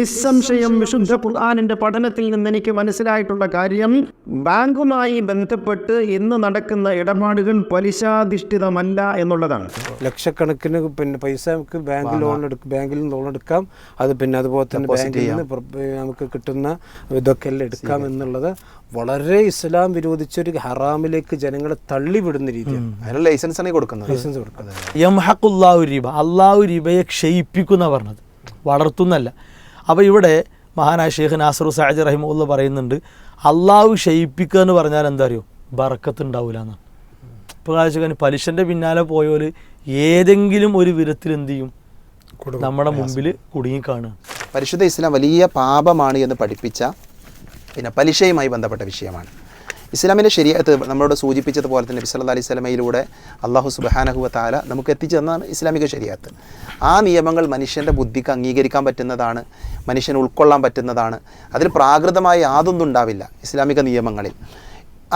നിസ്സംശയം വിശുദ്ധ ഖുർആാനിന്റെ പഠനത്തിൽ നിന്ന് എനിക്ക് മനസ്സിലായിട്ടുള്ള കാര്യം ബാങ്കുമായി ബന്ധപ്പെട്ട് ഇന്ന് നടക്കുന്ന ഇടപാടുകൾ പലിശാധിഷ്ഠിതമല്ല എന്നുള്ളതാണ്. ലക്ഷക്കണക്കിന് പിന്നെ പൈസ നമുക്ക് ബാങ്ക് ലോൺ എടുക്കും ബാങ്കിൽ നിന്ന് ലോൺ എടുക്കാം. അത് പിന്നെ അതുപോലെ തന്നെ ബാങ്കിൽ നിന്ന് നമുക്ക് കിട്ടുന്ന ഇതൊക്കെ എല്ലാം എടുക്കാം എന്നുള്ളത് വളരെ ഇസ്ലാം വിരോധിച്ചൊരു ഹറാമിലേക്ക് ജനങ്ങളെ തള്ളിവിടുന്ന രീതിയാണ്. ലൈസൻസ് ആണ് കൊടുക്കുന്നത്. ലൈസൻസ് കൊടുക്കുന്നത്. അള്ളാഹു റിബയെ ക്ഷയിപ്പിക്കുന്ന പറഞ്ഞത്. വളർത്തുന്നല്ല. അപ്പോൾ ഇവിടെ മഹാനായ ഷെയ്ഖ് നാസറു സാജി റഹിമുള്ള പറയുന്നുണ്ട് അള്ളാഹു ക്ഷയിപ്പിക്കുക എന്ന് പറഞ്ഞാൽ എന്താ അറിയോ? ബറക്കത്ത് ഉണ്ടാവില്ല എന്നാണ് ഇപ്പോൾ കാഴ്ചക്കാൻ പലിശന്റെ പിന്നാലെ പോയോൽ ഏതെങ്കിലും ഒരു വിധത്തിൽ എന്ത് ചെയ്യും? നമ്മുടെ മുമ്പിൽ കുടുങ്ങിക്കാണുക. പരിശുദ്ധ ഇസ്ലാം വലിയ പാപമാണ് എന്ന് പഠിപ്പിച്ച പിന്നെ പലിശയുമായി ബന്ധപ്പെട്ട വിഷയമാണ്. ഇസ്ലാമിന്റെ ശരിയത്ത് നമ്മളോട് സൂചിപ്പിച്ചതുപോലെ തന്നെ നബി സല്ലല്ലാഹു അലൈഹി സ്വലമയിലൂടെ അള്ളാഹു സുബ്ഹാനഹു താല നമുക്ക് എത്തിച്ചു തന്നതാണ് ഇസ്ലാമിക ശരിയത്ത് ആ നിയമങ്ങൾ മനുഷ്യന്റെ ബുദ്ധിക്ക് അംഗീകരിക്കാൻ പറ്റുന്നതാണ് മനുഷ്യന് ഉൾക്കൊള്ളാൻ പറ്റുന്നതാണ്. അതിൽ പ്രാകൃതമായി യാതൊന്നും ഉണ്ടാവില്ല ഇസ്ലാമിക നിയമങ്ങളിൽ.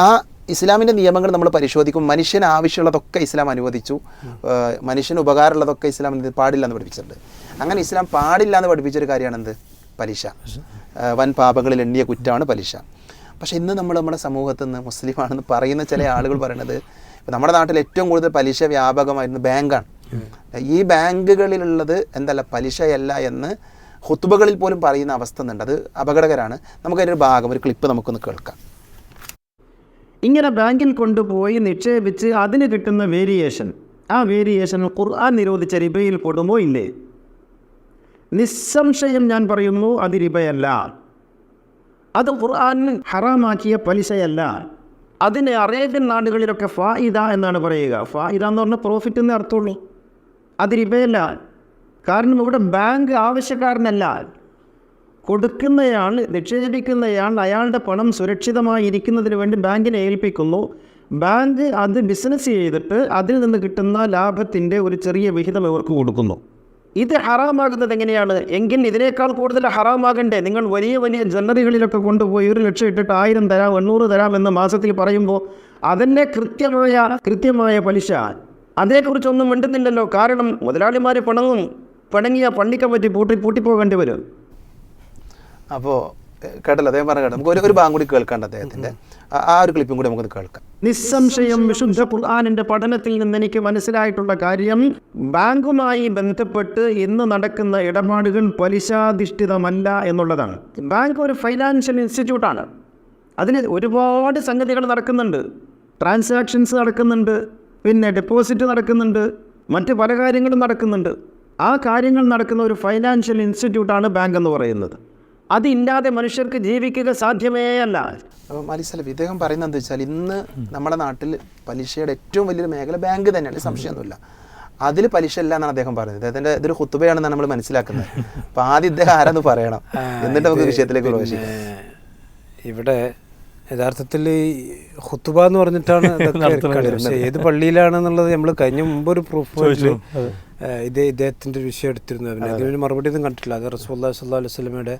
ആ ഇസ്ലാമിന്റെ നിയമങ്ങൾ നമ്മൾ പരിശോധിക്കും മനുഷ്യന് ആവശ്യമുള്ളതൊക്കെ ഇസ്ലാം അനുവദിച്ചു. മനുഷ്യന് ഉപകാരമുള്ളതൊക്കെ ഇസ്ലാം പാടില്ല എന്ന് പഠിപ്പിച്ചിട്ടുണ്ട്. അങ്ങനെ ഇസ്ലാം പാടില്ല എന്ന് പഠിപ്പിച്ചൊരു കാര്യമാണ് എന്ത് പലിശ. വൻ പാപങ്ങളിൽ എണ്ണിയ കുറ്റമാണ് പലിശ. പക്ഷേ ഇന്ന് നമ്മൾ നമ്മുടെ സമൂഹത്തിൽ നിന്ന് മുസ്ലിമാണെന്ന് പറയുന്ന ചില ആളുകൾ പറയണത് നമ്മുടെ നാട്ടിൽ ഏറ്റവും കൂടുതൽ പലിശ വ്യാപകമായിരുന്നു ബാങ്കാണ്. ഈ ബാങ്കുകളിലുള്ളത് എന്തല്ല പലിശയല്ല എന്ന് ഹുത്തുബകളിൽ പോലും പറയുന്ന അവസ്ഥ ഉണ്ട്. അത് അപകടകരമാണ്. നമുക്കതിന്റെ ഭാഗം ഒരു ക്ലിപ്പ് നമുക്കൊന്ന് കേൾക്കാം. ഇങ്ങനെ ബാങ്കിൽ കൊണ്ടുപോയി നിക്ഷേപിച്ച് അതിന് കിട്ടുന്ന വേരിയേഷൻ. ആ വേരിയേഷൻ ഖുർആൻ നിരോധിച്ച റിബയിൽ പെടുമോ ഇല്ലേ? നിസ്സംശയം ഞാൻ പറയുന്നു അത് റിബയല്ല. അത് ഖുർആൻ ഹറാമാക്കിയ പലിശയല്ല. അതിന് അറേബ്യൻ നാടുകളിലൊക്കെ ഫായിദ എന്നാണ് പറയുക. ഫായിദ എന്ന് പറഞ്ഞാൽ പ്രോഫിറ്റ് എന്നേ അർത്ഥമുള്ളൂ. അത് റിബയല്ല കാരണം ഇവിടെ ബാങ്ക് ആവശ്യക്കാരനല്ല. കൊടുക്കുന്നയാൾ നിക്ഷേപിക്കുന്നയാൾ അയാളുടെ പണം സുരക്ഷിതമായി ഇരിക്കുന്നതിന് വേണ്ടി ബാങ്കിനെ ഏൽപ്പിക്കുന്നു. ബാങ്ക് അത് ബിസിനസ് ചെയ്തിട്ട് അതിൽ നിന്ന് കിട്ടുന്ന ലാഭത്തിന്റെ ഒരു ചെറിയ വിഹിതം ഇവർക്ക് കൊടുക്കുന്നു. ഇത് ഹറാമാകുന്നത് എങ്ങനെയാണ്? എങ്കിൽ ഇതിനേക്കാൾ കൂടുതൽ ഹറാമാകണ്ടേ? നിങ്ങൾ വലിയ വലിയ ജനറികളിലൊക്കെ കൊണ്ടുപോയി ഒരു ലക്ഷം ഇട്ടിട്ട് ആയിരം തരാം എണ്ണൂറ് തരാം എന്ന് മാസത്തിൽ പറയുമ്പോൾ അതിന്റെ കൃത്യമായ കൃത്യമായ പലിശ. അതേക്കുറിച്ചൊന്നും വേണ്ടുന്നില്ലല്ലോ കാരണം മുതലാളിമാർ പിണങ്ങും. പിണങ്ങിയ പള്ളിക്കമ്പറ്റി പൂട്ടി പൂട്ടിപ്പോകേണ്ടി വരും. അപ്പോൾ കേട്ടല്ലോ അദ്ദേഹം പറഞ്ഞ കേട്ടോ. നമുക്ക് ഒരു ഭാഗം കൂടി കേൾക്കാണ്ട് അദ്ദേഹത്തിന്റെ. ആ ഒരു ക്ലിപ്പും കൂടി നമുക്ക് കേൾക്കാം. നിസ്സംശയം വിശുദ്ധ ഖുർആാനിന്റെ പഠനത്തിൽ നിന്ന് എനിക്ക് മനസ്സിലായിട്ടുള്ള കാര്യം ബാങ്കുമായി ബന്ധപ്പെട്ട് ഇന്ന് നടക്കുന്ന ഇടപാടുകൾ പലിശാധിഷ്ഠിതമല്ല എന്നുള്ളതാണ്. ബാങ്ക് ഒരു ഫൈനാൻഷ്യൽ ഇൻസ്റ്റിറ്റ്യൂട്ടാണ്. അതിന് ഒരുപാട് സംഗതികൾ നടക്കുന്നുണ്ട്. ട്രാൻസാക്ഷൻസ് നടക്കുന്നുണ്ട് പിന്നെ ഡെപ്പോസിറ്റ് നടക്കുന്നുണ്ട് മറ്റ് പല കാര്യങ്ങളും നടക്കുന്നുണ്ട്. ആ കാര്യങ്ങൾ നടക്കുന്ന ഒരു ഫൈനാൻഷ്യൽ ഇൻസ്റ്റിറ്റ്യൂട്ടാണ് ബാങ്ക് എന്ന് പറയുന്നത്. അതില്ലാതെ മനുഷ്യർക്ക് ജീവിക്കുക സാധ്യമേ അല്ല. അപ്പം സലഫി ഇദ്ദേഹം പറയുന്നത് എന്താ വെച്ചാൽ ഇന്ന് നമ്മുടെ നാട്ടിൽ പലിശയുടെ ഏറ്റവും വലിയൊരു മേഖല ബാങ്ക് തന്നെയാണ് സംശയമൊന്നുമില്ല. അതിൽ പലിശ ഇല്ല എന്നാണ് അദ്ദേഹം പറയുന്നത്. അദ്ദേഹത്തിന്റെ ഇതൊരു കുത്തുബയാണെന്നാണ് നമ്മൾ മനസ്സിലാക്കുന്നത്. അപ്പോൾ ആദ്യം ഇദ്ദേഹം ആരാന്ന് പറയണം. എന്നിട്ട് നമുക്ക് വിഷയത്തിലേക്ക് പ്രവേശിക്കാം. ഇവിടെ യഥാർത്ഥത്തിൽ ഈ ഹുത്തുബ എന്ന് പറഞ്ഞിട്ടാണ്. പക്ഷേ ഏത് പള്ളിയിലാണെന്നുള്ളത് നമ്മൾ കഴിഞ്ഞ മുമ്പ് ഒരു പ്രൂഫ് ഇതേ ഇദ്ദേഹത്തിന്റെ ഒരു വിഷയം എടുത്തിരുന്നു. പിന്നെ അതിനൊരു മറുപടി ഒന്നും കണ്ടിട്ടില്ല. അത് റസൂല്ലാ സല്ലാ അലൈഹി സ്വലമയുടെ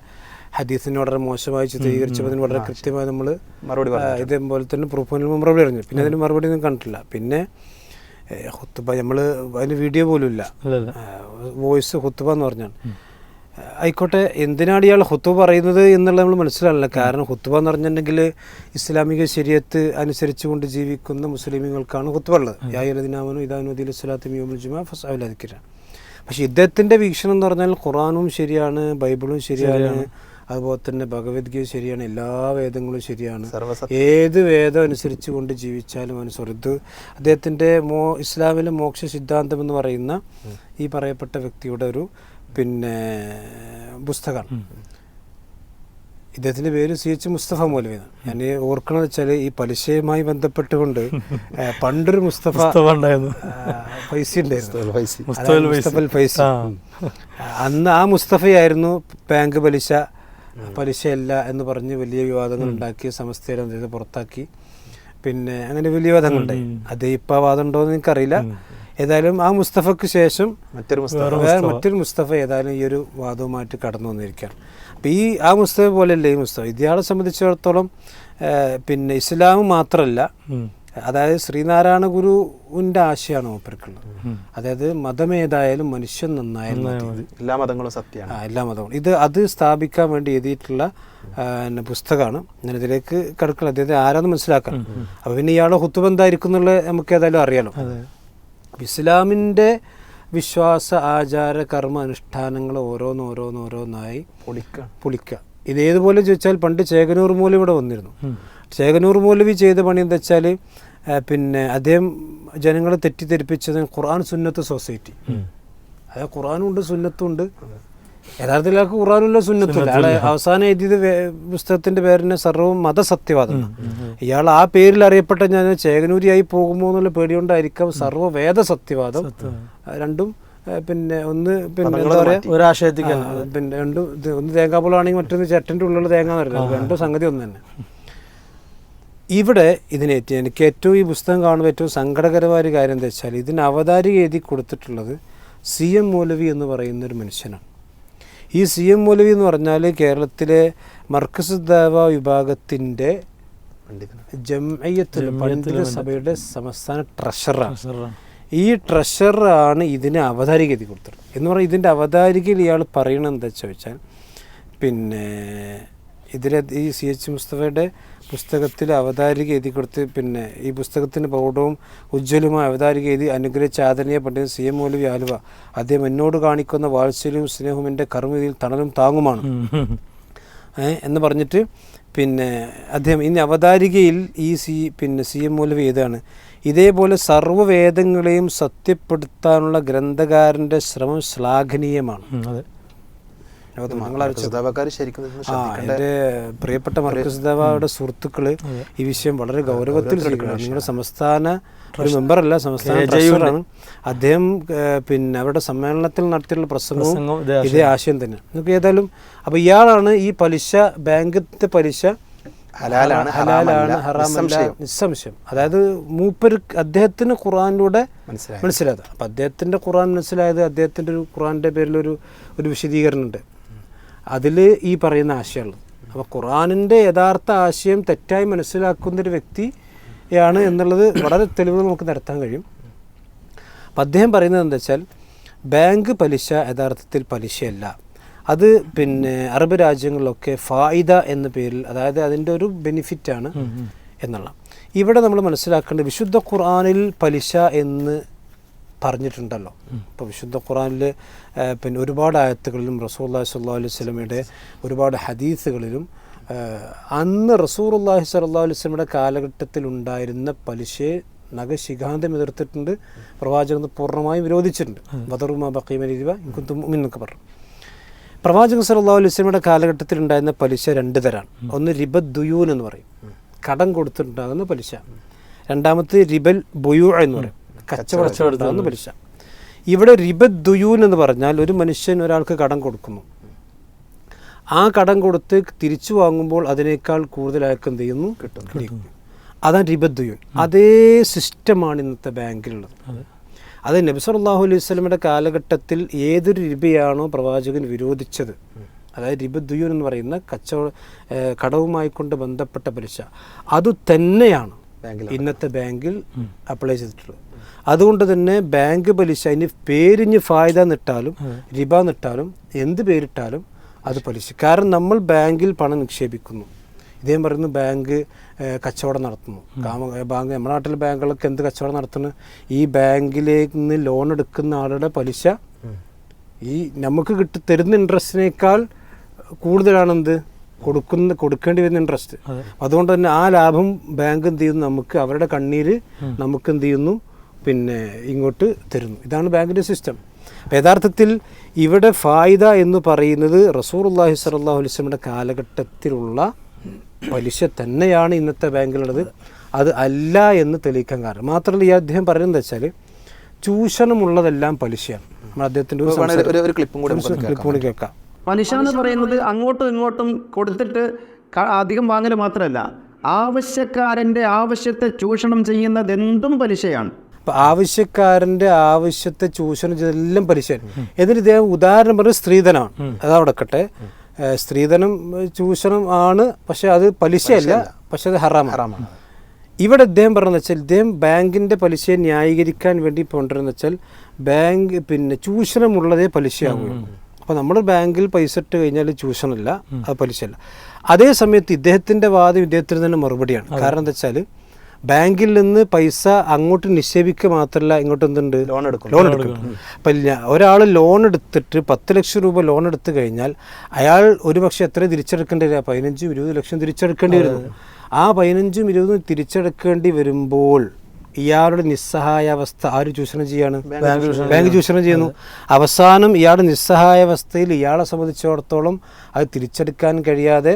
ഹദീസിനെ വളരെ മോശമായി ചിത്രീകരിച്ചപ്പോൾ അതിന് വളരെ കൃത്യമായി നമ്മൾ മറുപടി ഇതേപോലെ തന്നെ പ്രൂഫ് മറുപടി അറിഞ്ഞു പിന്നെ അതിന് മറുപടി ഒന്നും കണ്ടിട്ടില്ല. പിന്നെ ഹുത്തുബ നമ്മൾ അതിന് വീഡിയോ പോലും ഇല്ല. വോയിസ് ഹുത്തുബ എന്ന് പറഞ്ഞാണ്. ആയിക്കോട്ടെ എന്തിനാണ് ഇയാൾ ഹുത്തുബ പറയുന്നത് എന്നുള്ളത് നമ്മൾ മനസ്സിലാവില്ല. കാരണം ഹുത്തുബ എന്ന് പറഞ്ഞിട്ടുണ്ടെങ്കിൽ ഇസ്ലാമിക ശരീരത്ത് അനുസരിച്ചുകൊണ്ട് ജീവിക്കുന്ന മുസ്ലിമുകൾക്കാണ് ഹുത്തുബ ഉള്ളത്. യായുലദിനാമനു ഇദാനുദ്ദീൻ സ്വലാത്ത് മിയോമുൽ ജുമാ ഫസാവുലദിക്കിര പക്ഷെ ഇദ്ദേഹത്തിന്റെ വീക്ഷണം എന്ന് പറഞ്ഞാൽ ഖുറാനും ശരിയാണ് ബൈബിളും ശരിയാണ്. അതുപോലെ തന്നെ ഭഗവത്ഗീത ശരിയാണ്. എല്ലാ വേദങ്ങളും ശരിയാണ്. ഏത് വേദം അനുസരിച്ച് കൊണ്ട് ജീവിച്ചാലും സ്വർഗ അദ്ദേഹത്തിന്റെ മോ ഇസ്ലാമിലെ മോക്ഷ സിദ്ധാന്തം എന്ന് പറയുന്ന ഈ പറയപ്പെട്ട വ്യക്തിയുടെ ഒരു പിന്നെ പുസ്തകമാണ് ഇദ്ദേഹത്തിന്റെ പേര് സി എച്ച് മുസ്തഫ മൗലവി ഞാൻ ഓർക്കണം വെച്ചാൽ ഈ പലിശയുമായി ബന്ധപ്പെട്ടുകൊണ്ട് പണ്ടൊരു മുസ്തഫ ഫൈസി ഉണ്ടായിരുന്നു. ഫൈസി. മുസ്തഫൽ അന്ന് ആ മുസ്തഫയായിരുന്നു ബാങ്ക് പലിശ. പലിശയല്ല എന്ന് പറഞ്ഞ് വലിയ വിവാദങ്ങൾ ഉണ്ടാക്കി സമസ്തയിൽ അദ്ദേഹത്തെ പുറത്താക്കി. പിന്നെ അങ്ങനെ വലിയ വാദങ്ങളുണ്ടായി അത് ഇപ്പം വാദം ഉണ്ടോ എന്ന് എനിക്കറിയില്ല ഏതായാലും ആ മുസ്തഫക്ക് ശേഷം മറ്റൊരു വേറെ മറ്റൊരു മുസ്തഫ ഏതായാലും ഈ ഒരു വാദവുമായിട്ട് കടന്നു വന്നിരിക്കുകയാണ്. അപ്പം ഈ ആ മുസ്തഫ പോലെയല്ല ഈ മുസ്തഫ. ഇയാളെ സംബന്ധിച്ചിടത്തോളം പിന്നെ ഇസ്ലാം മാത്രമല്ല അതായത് ശ്രീനാരായണ ഗുരുവിന്റെ ആശയമാണ് മൂപ്പർക്കുള്ളത്. അതായത് മതമേതായാലും മനുഷ്യൻ നന്നായാലും എല്ലാ മതങ്ങളും സത്യമാണ്. എല്ലാ മതവും ഇത് അത് സ്ഥാപിക്കാൻ വേണ്ടി എഴുതിയിട്ടുള്ള പിന്നെ പുസ്തകമാണ്. ഞാൻ ഇതിലേക്ക് കിടക്കണം അദ്ദേഹത്തെ ആരാന്ന് മനസ്സിലാക്കണം അപ്പൊ പിന്നെ ഇയാളെ ഹുത്തുബ എന്തായിരിക്കും എന്നുള്ളത് നമുക്ക് ഏതായാലും അറിയാലോ. ഇസ്ലാമിന്റെ വിശ്വാസ ആചാര കർമ്മ അനുഷ്ഠാനങ്ങൾ ഓരോന്ന് ഓരോന്ന് ഓരോന്നായി പൊളിക്കുക പൊളിക്കുക ഇത് ഏതുപോലെ ചോദിച്ചാൽ പണ്ട് ചേകനൂർ മൂലം ഇവിടെ വന്നിരുന്നു. ചേകനൂർ മൗലവി ചെയ്ത പണി എന്താ വെച്ചാൽ പിന്നെ അദ്ദേഹം ജനങ്ങളെ തെറ്റിദ്ധരിപ്പിച്ചത് ഖുർആൻ സുന്നത്ത് സൊസൈറ്റി. അതായത് ഖുർആനും ഉണ്ട് സുന്നത്തും ഉണ്ട് യഥാർത്ഥത്തിൽ ആൾക്ക് ഖുറാനുള്ള സുന്നത്തില്ല അയാളെ അവസാനം എഴുതിയത് പുസ്തകത്തിന്റെ പേരിന് സർവവും മതസത്യവാദം ഇയാൾ ആ പേരിൽ അറിയപ്പെട്ട ഞാൻ ചേകനൂരിയായി പോകുമോ എന്നുള്ള പേടികൊണ്ടായിരിക്കാം സർവ വേദ സത്യവാദം. രണ്ടും പിന്നെ ഒന്ന് പിന്നെ എന്താ പറയാ? ഒരാശയത്തിക്ക് പിന്നെ രണ്ടും ഒന്ന് തേങ്ങാപ്പുളാണെങ്കിൽ മറ്റൊന്ന് ചേട്ടന്റെ ഉള്ളിലുള്ള തേങ്ങ എന്ന് പറയുന്നത് രണ്ടും സംഗതി ഒന്ന് തന്നെ. ഇവിടെ ഇതിനേറ്റ് എനിക്ക് ഏറ്റവും ഈ പുസ്തകം കാണുമ്പോൾ ഏറ്റവും സങ്കടകരമായ ഒരു കാര്യം എന്താ വെച്ചാൽ ഇതിന് അവതാരിക എഴുതി കൊടുത്തിട്ടുള്ളത് സി എം മൗലവി എന്ന് പറയുന്ന ഒരു മനുഷ്യനാണ്. ഈ സി എം മൗലവി എന്ന് പറഞ്ഞാൽ കേരളത്തിലെ മർക്കസ് ദേവ വിഭാഗത്തിന്റെ ജംഅയ്യത്തുൽ പണ്ഡിത സഭയുടെ സംസ്ഥാന ട്രഷറാണ് ഈ ട്രഷറാണ് ഇതിന് അവതാരിക എഴുതി കൊടുത്തത് എന്ന് പറഞ്ഞാൽ ഇതിന്റെ അവതാരികയിൽ ഇയാൾ പറയണത് എന്താ ചോദിച്ചാൽ പിന്നെ ഇതിലെ ഈ സി എച്ച് മുസ്തഫയുടെ പുസ്തകത്തിൽ അവതാരിക എഴുതി കൊടുത്ത് പിന്നെ ഈ പുസ്തകത്തിന് പ്രൗഢവും ഉജ്ജ്വലുമായി അവതാരിക എഴുതി അനുഗ്രഹിച്ച ആദരണീയ പണ്ഡിതൻ സി എം മൗലവി ആലുവ അദ്ദേഹം എന്നോട് കാണിക്കുന്ന വാത്സല്യവും സ്നേഹവും എന്റെ കർമ്മവിധിയിൽ തണലും താങ്ങുമാണ്. എന്ന് പറഞ്ഞിട്ട് പിന്നെ അദ്ദേഹം ഇനി അവതാരികയിൽ ഈ സി പിന്നെ സി എം മൗലവി ഏതാണ്? ഇതേപോലെ സർവവേദങ്ങളെയും സത്യപ്പെടുത്താനുള്ള ഗ്രന്ഥകാരന്റെ ശ്രമം ശ്ലാഘനീയമാണ്. അതെ. മംഗളാർ ശരിക്കും എന്റെ പ്രിയപ്പെട്ട മർക്കസ് ദേവയുടെ സുഹൃത്തുക്കൾ ഈ വിഷയം വളരെ ഗൗരവത്തിൽ ശ്രദ്ധിക്കണം നിങ്ങളുടെ സംസ്ഥാന ഒരു മെമ്പറല്ല സംസ്ഥാന ട്രഷററാണ് അദ്ദേഹം പിന്നെ അവരുടെ സമ്മേളനത്തിൽ നടത്തിയുള്ള പ്രസംഗവും ഇതേ ആശയം. തന്നെ. നമുക്ക് ഏതായാലും അപ്പൊ ഇയാളാണ് ഈ പലിശ ബാങ്കിന്റെ പലിശ ഹലാലാണ്, ഹലാലാണ് ഹറാമല്ല, നിസ്സംശയം. അതായത് മൂപ്പർക്ക് അദ്ദേഹത്തിന് ഖുറാനിലൂടെ മനസ്സിലായി. മനസ്സിലായത്. അപ്പം അദ്ദേഹത്തിന്റെ ഖുറാൻ മനസ്സിലായത് അദ്ദേഹത്തിന്റെ ഒരു ഖുറാന്റെ പേരിലൊരു ഒരു വിശദീകരണമുണ്ട്. അതിൽ ഈ പറയുന്ന ആശയമുള്ളത്. അപ്പോൾ ഖുറാനിന്റെ യഥാർത്ഥ ആശയം തെറ്റായി മനസ്സിലാക്കുന്ന ഒരു വ്യക്തിയാണ് എന്നുള്ളത് വളരെ തെളിവ് നമുക്ക് നടത്താൻ കഴിയും. അപ്പം അദ്ദേഹം പറയുന്നത് എന്താ വെച്ചാൽ ബാങ്ക് പലിശ യഥാർത്ഥത്തിൽ പലിശയല്ല. അത് പിന്നെ അറബ് രാജ്യങ്ങളിലൊക്കെ ഫായിദ എന്ന പേരിൽ അതായത് അതിന്റെ ഒരു ബെനിഫിറ്റാണ് എന്നുള്ള ഇവിടെ നമ്മൾ മനസ്സിലാക്കേണ്ടത് വിശുദ്ധ ഖുർആാനിൽ പലിശ എന്ന് പറഞ്ഞിട്ടുണ്ടല്ലോ. ഇപ്പോൾ വിശുദ്ധ ഖുറാനിൽ പിന്നെ ഒരുപാട് ആയത്തുകളിലും റസൂല്ലാഹി സ്വല്ലാ അലൈഹി സ്വലമയുടെ ഒരുപാട് ഹദീസുകളിലും അന്ന് റസൂറുല്ലാഹി സ്വല്ലാ അലൈഹി സ്വലമയുടെ കാലഘട്ടത്തിൽ ഉണ്ടായിരുന്ന പലിശയെ നഖശിഖാന്തം എതിർത്തിട്ടുണ്ട്. പ്രവാചകൻ പൂർണമായും വിരോധിച്ചിട്ടുണ്ട്. ബദറുമ ബക്കീമരിവ ഇൻകുന്തും എന്നൊക്കെ പറഞ്ഞു. പ്രവാചകൻ സല്ലല്ലാഹു അലൈഹി വസല്ലമയുടെ കാലഘട്ടത്തിൽ ഉണ്ടായിരുന്ന പലിശ രണ്ട് തരാണ്. ഒന്ന് റിബ ദുയൂൻ എന്ന് പറയും. കടം കൊടുത്തിട്ടുണ്ടാകുന്ന പലിശ. രണ്ടാമത്തെ റിബൽ ബുയൂ എന്ന് പറയും. കച്ചവടത്തിലുണ്ടാകുന്ന പലിശ ഇവിടെ റിബത് ദുയൂൻ എന്ന് പറഞ്ഞാൽ ഒരു മനുഷ്യൻ ഒരാൾക്ക് കടം കൊടുക്കുന്നു. ആ കടം കൊടുത്ത് തിരിച്ചു വാങ്ങുമ്പോൾ അതിനേക്കാൾ കൂടുതൽ അയാൾക്ക് എന്ത് ചെയ്യുന്നു? കിട്ടും. അതാണ് റിബത് ദുയൂൻ. അതേ സിസ്റ്റമാണ് ഇന്നത്തെ ബാങ്കിലുള്ളത്. അത്. നബി അലൈഹി വസല്ലമയുടെ കാലഘട്ടത്തിൽ ഏതൊരു രൂപയാണോ പ്രവാചകൻ വിരോധിച്ചത്. അതായത് റിബ ദുയൂൻ എന്ന് പറയുന്ന കച്ചവട കടവുമായി കൊണ്ട് ബന്ധപ്പെട്ട പലിശ അത് തന്നെയാണ് ഇന്നത്തെ ബാങ്കിൽ അപ്ലൈ ചെയ്തിട്ടുള്ളത്. അതുകൊണ്ട് തന്നെ ബാങ്ക് പലിശ ഇനി പേരിഞ്ഞ് ഫായ്ദ നിട്ടാലും റിബ നിട്ടാലും എന്ത് പേരിട്ടാലും അത് പലിശ. കാരണം നമ്മൾ ബാങ്കിൽ പണം നിക്ഷേപിക്കുന്നു. ഇതേം പറയുന്നു ബാങ്ക് കച്ചവടം നടത്തുന്നു. കാമ ബാങ്ക് നമ്മുടെ നാട്ടിലെ ബാങ്കുകളൊക്കെ എന്ത് കച്ചവടം നടത്തുന്നു? ഈ ബാങ്കിലേക്ക് നിന്ന് ലോൺ എടുക്കുന്ന ആളുടെ പലിശ ഈ നമുക്ക് കിട്ടി തരുന്ന ഇൻട്രസ്റ്റിനേക്കാൾ കൂടുതലാണെന്ത് കൊടുക്കുന്ന കൊടുക്കേണ്ടി വരുന്ന ഇൻട്രസ്റ്റ്. അതുകൊണ്ട് തന്നെ ആ ലാഭം ബാങ്ക് എന്ത് ചെയ്യുന്നു? നമുക്ക് അവരുടെ കണ്ണീര് നമുക്ക് എന്ത് ചെയ്യുന്നു? പിന്നെ ഇങ്ങോട്ട് തരുന്നു. ഇതാണ് ബാങ്കിന്റെ സിസ്റ്റം. അപ്പം യഥാർത്ഥത്തിൽ ഇവിടെ ഫായിദ എന്ന് പറയുന്നത് റസൂർ സ്വല്ലല്ലാഹു സലാഹു അലിസ്ലമിന്റെ കാലഘട്ടത്തിലുള്ള പലിശ തന്നെയാണ് ഇന്നത്തെ ബാങ്കിലുള്ളത്. അത് അല്ല എന്ന് തെളിയിക്കാൻ കാരണം. മാത്രമല്ല ഈ അദ്ദേഹം പറയുന്നത് വെച്ചാൽ ചൂഷണമുള്ളതെല്ലാം പലിശയാണ്. നമ്മൾ അദ്ദേഹത്തിന്റെ ഒരു ക്ലിപ്പും കൂടി കേൾക്കാം. പലിശ എന്ന് പറയുന്നത് അങ്ങോട്ടും ഇങ്ങോട്ടും കൊടുത്തിട്ട് അധികം വാങ്ങൽ മാത്രമല്ല ആവശ്യക്കാരന്റെ ആവശ്യത്തെ ചൂഷണം ചെയ്യുന്നത് എന്തും പലിശയാണ്. ആവശ്യക്കാരന്റെ ആവശ്യത്തെ ചൂഷണം ചെയ്തെല്ലാം പലിശ എന്നിട്ട് ഇദ്ദേഹം ഉദാഹരണം പറഞ്ഞ സ്ത്രീധനമാണ് അതവിടെക്കട്ടെ. സ്ത്രീധനം ചൂഷണം ആണ് പക്ഷെ അത് പലിശയല്ല പക്ഷെ അത് ഹറാം ഹറാമാണ്. ഇവിടെ ഇദ്ദേഹം പറഞ്ഞതെന്ന് വെച്ചാൽ ഇദ്ദേഹം ബാങ്കിന്റെ പലിശയെ ന്യായീകരിക്കാൻ വേണ്ടി കൊണ്ടുവരുന്ന വെച്ചാൽ ബാങ്ക് പിന്നെ ചൂഷണമുള്ളതേ പലിശയാകുകയുള്ളൂ അപ്പോൾ നമ്മൾ ബാങ്കിൽ പൈസ ഇട്ട് കഴിഞ്ഞാൽ ചൂഷണമില്ല അത് പലിശയല്ല. അതേ സമയത്ത് ഇദ്ദേഹത്തിന്റെ വാദം ഇദ്ദേഹത്തിന് തന്നെ മറുപടിയാണ്. കാരണം എന്താ വെച്ചാൽ ബാങ്കിൽ നിന്ന് പൈസ അങ്ങോട്ട് നിക്ഷേപിക്കുക മാത്രമല്ല ഇങ്ങോട്ട് എന്തുണ്ട്? ലോൺ എടുക്കും. ലോൺ എടുക്കും. അപ്പം ഒരാൾ ലോൺ എടുത്തിട്ട് പത്ത് ലക്ഷം രൂപ ലോൺ എടുത്തു കഴിഞ്ഞാൽ അയാൾ ഒരു പക്ഷെ എത്ര തിരിച്ചെടുക്കേണ്ടി വരിക പതിനഞ്ചും ഇരുപത് ലക്ഷം തിരിച്ചെടുക്കേണ്ടി വരുന്നു. ആ പതിനഞ്ചും ഇരുപതും തിരിച്ചെടുക്കേണ്ടി വരുമ്പോൾ ഇയാളുടെ നിസ്സഹായാവസ്ഥ ആര് ചൂഷണം ചെയ്യാണ്? ബാങ്ക് ചൂഷണം ചെയ്യുന്നു. അവസാനം ഇയാളുടെ നിസ്സഹായാവസ്ഥയിൽ ഇയാളെ സംബന്ധിച്ചിടത്തോളം അത് തിരിച്ചെടുക്കാൻ കഴിയാതെ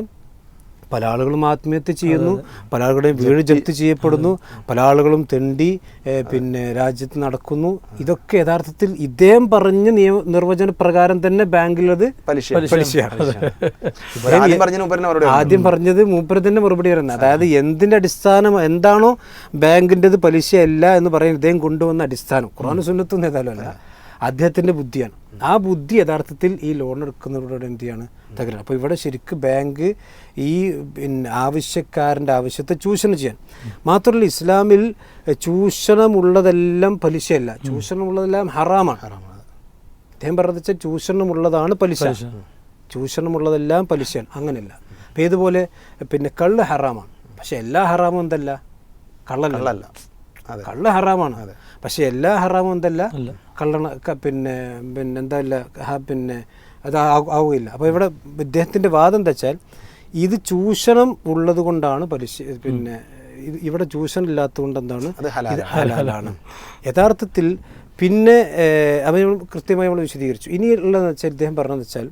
പല ആളുകളും ആത്മഹത്യ ചെയ്യുന്നു പല ആളുകളുടെയും വീട് ജപ്തി ചെയ്യപ്പെടുന്നു പല ആളുകളും തെണ്ടി പിന്നെ രാജ്യത്ത് നടക്കുന്നു. ഇതൊക്കെ യഥാർത്ഥത്തിൽ ഇദ്ദേഹം പറഞ്ഞ നിയമ നിർവചന പ്രകാരം തന്നെ ബാങ്കിലത് പലിശയാണ്. ആദ്യം പറഞ്ഞത് മൂപ്പര് തന്നെ മറുപടി പറയുന്നത്. അതായത് എന്തിന്റെ അടിസ്ഥാനം എന്താണോ ബാങ്കിന്റെത് പലിശയല്ല എന്ന് പറയുന്നത് ഇദ്ദേഹം കൊണ്ടുവന്ന അടിസ്ഥാനം. ഖുറാൻ സുന്നത്തും ഏതായാലും അല്ല. അദ്ദേഹത്തിന്റെ ബുദ്ധിയാണ്. ആ ബുദ്ധി യഥാർത്ഥത്തിൽ ഈ ലോൺ എടുക്കുന്നവരോട് എന്ത് ചെയ്യാണ് തകരാറ്? അപ്പോൾ ഇവിടെ ശരിക്കും ബാങ്ക് ഈ പിന്നെ ആവശ്യക്കാരന്റെ ആവശ്യത്തെ ചൂഷണം ചെയ്യാൻ. മാത്രമല്ല ഇസ്ലാമിൽ ചൂഷണമുള്ളതെല്ലാം പലിശയല്ല. ചൂഷണമുള്ളതെല്ലാം ഹറാമാണ്. അദ്ദേഹം പറഞ്ഞത് വെച്ചാൽ ചൂഷണമുള്ളതാണ് പലിശ. ചൂഷണമുള്ളതെല്ലാം പലിശയാണ്. അങ്ങനെയല്ല. അപ്പം ഇതുപോലെ പിന്നെ കള്ള് ഹറാമാണ്. പക്ഷെ എല്ലാ ഹറാമും എന്തല്ല? കള്ളല്ല. കള്ള് ഹറാമാണ്. പക്ഷെ എല്ലാ ഹറാമും എന്തല്ല? കള്ളണ പിന്നെ പിന്നെ എന്താ പിന്നെ അത് ആവുകയില്ല. അപ്പോൾ ഇവിടെ ഇദ്ദേഹത്തിന്റെ വാദം എന്താ വെച്ചാൽ ഇത് ചൂഷണം ഉള്ളത് കൊണ്ടാണ് പലിശ പിന്നെ ഇവിടെ ചൂഷണം ഇല്ലാത്തത് കൊണ്ട് എന്താണ് ഹലാലാണ്. ഇത് ഹലാലാണ്. യഥാർത്ഥത്തിൽ പിന്നെ അവ കൃത്യമായി നമ്മൾ വിശദീകരിച്ചു. ഇനി ഉള്ളതെന്ന് വെച്ചാൽ ഇദ്ദേഹം പറഞ്ഞതെന്ന് വെച്ചാൽ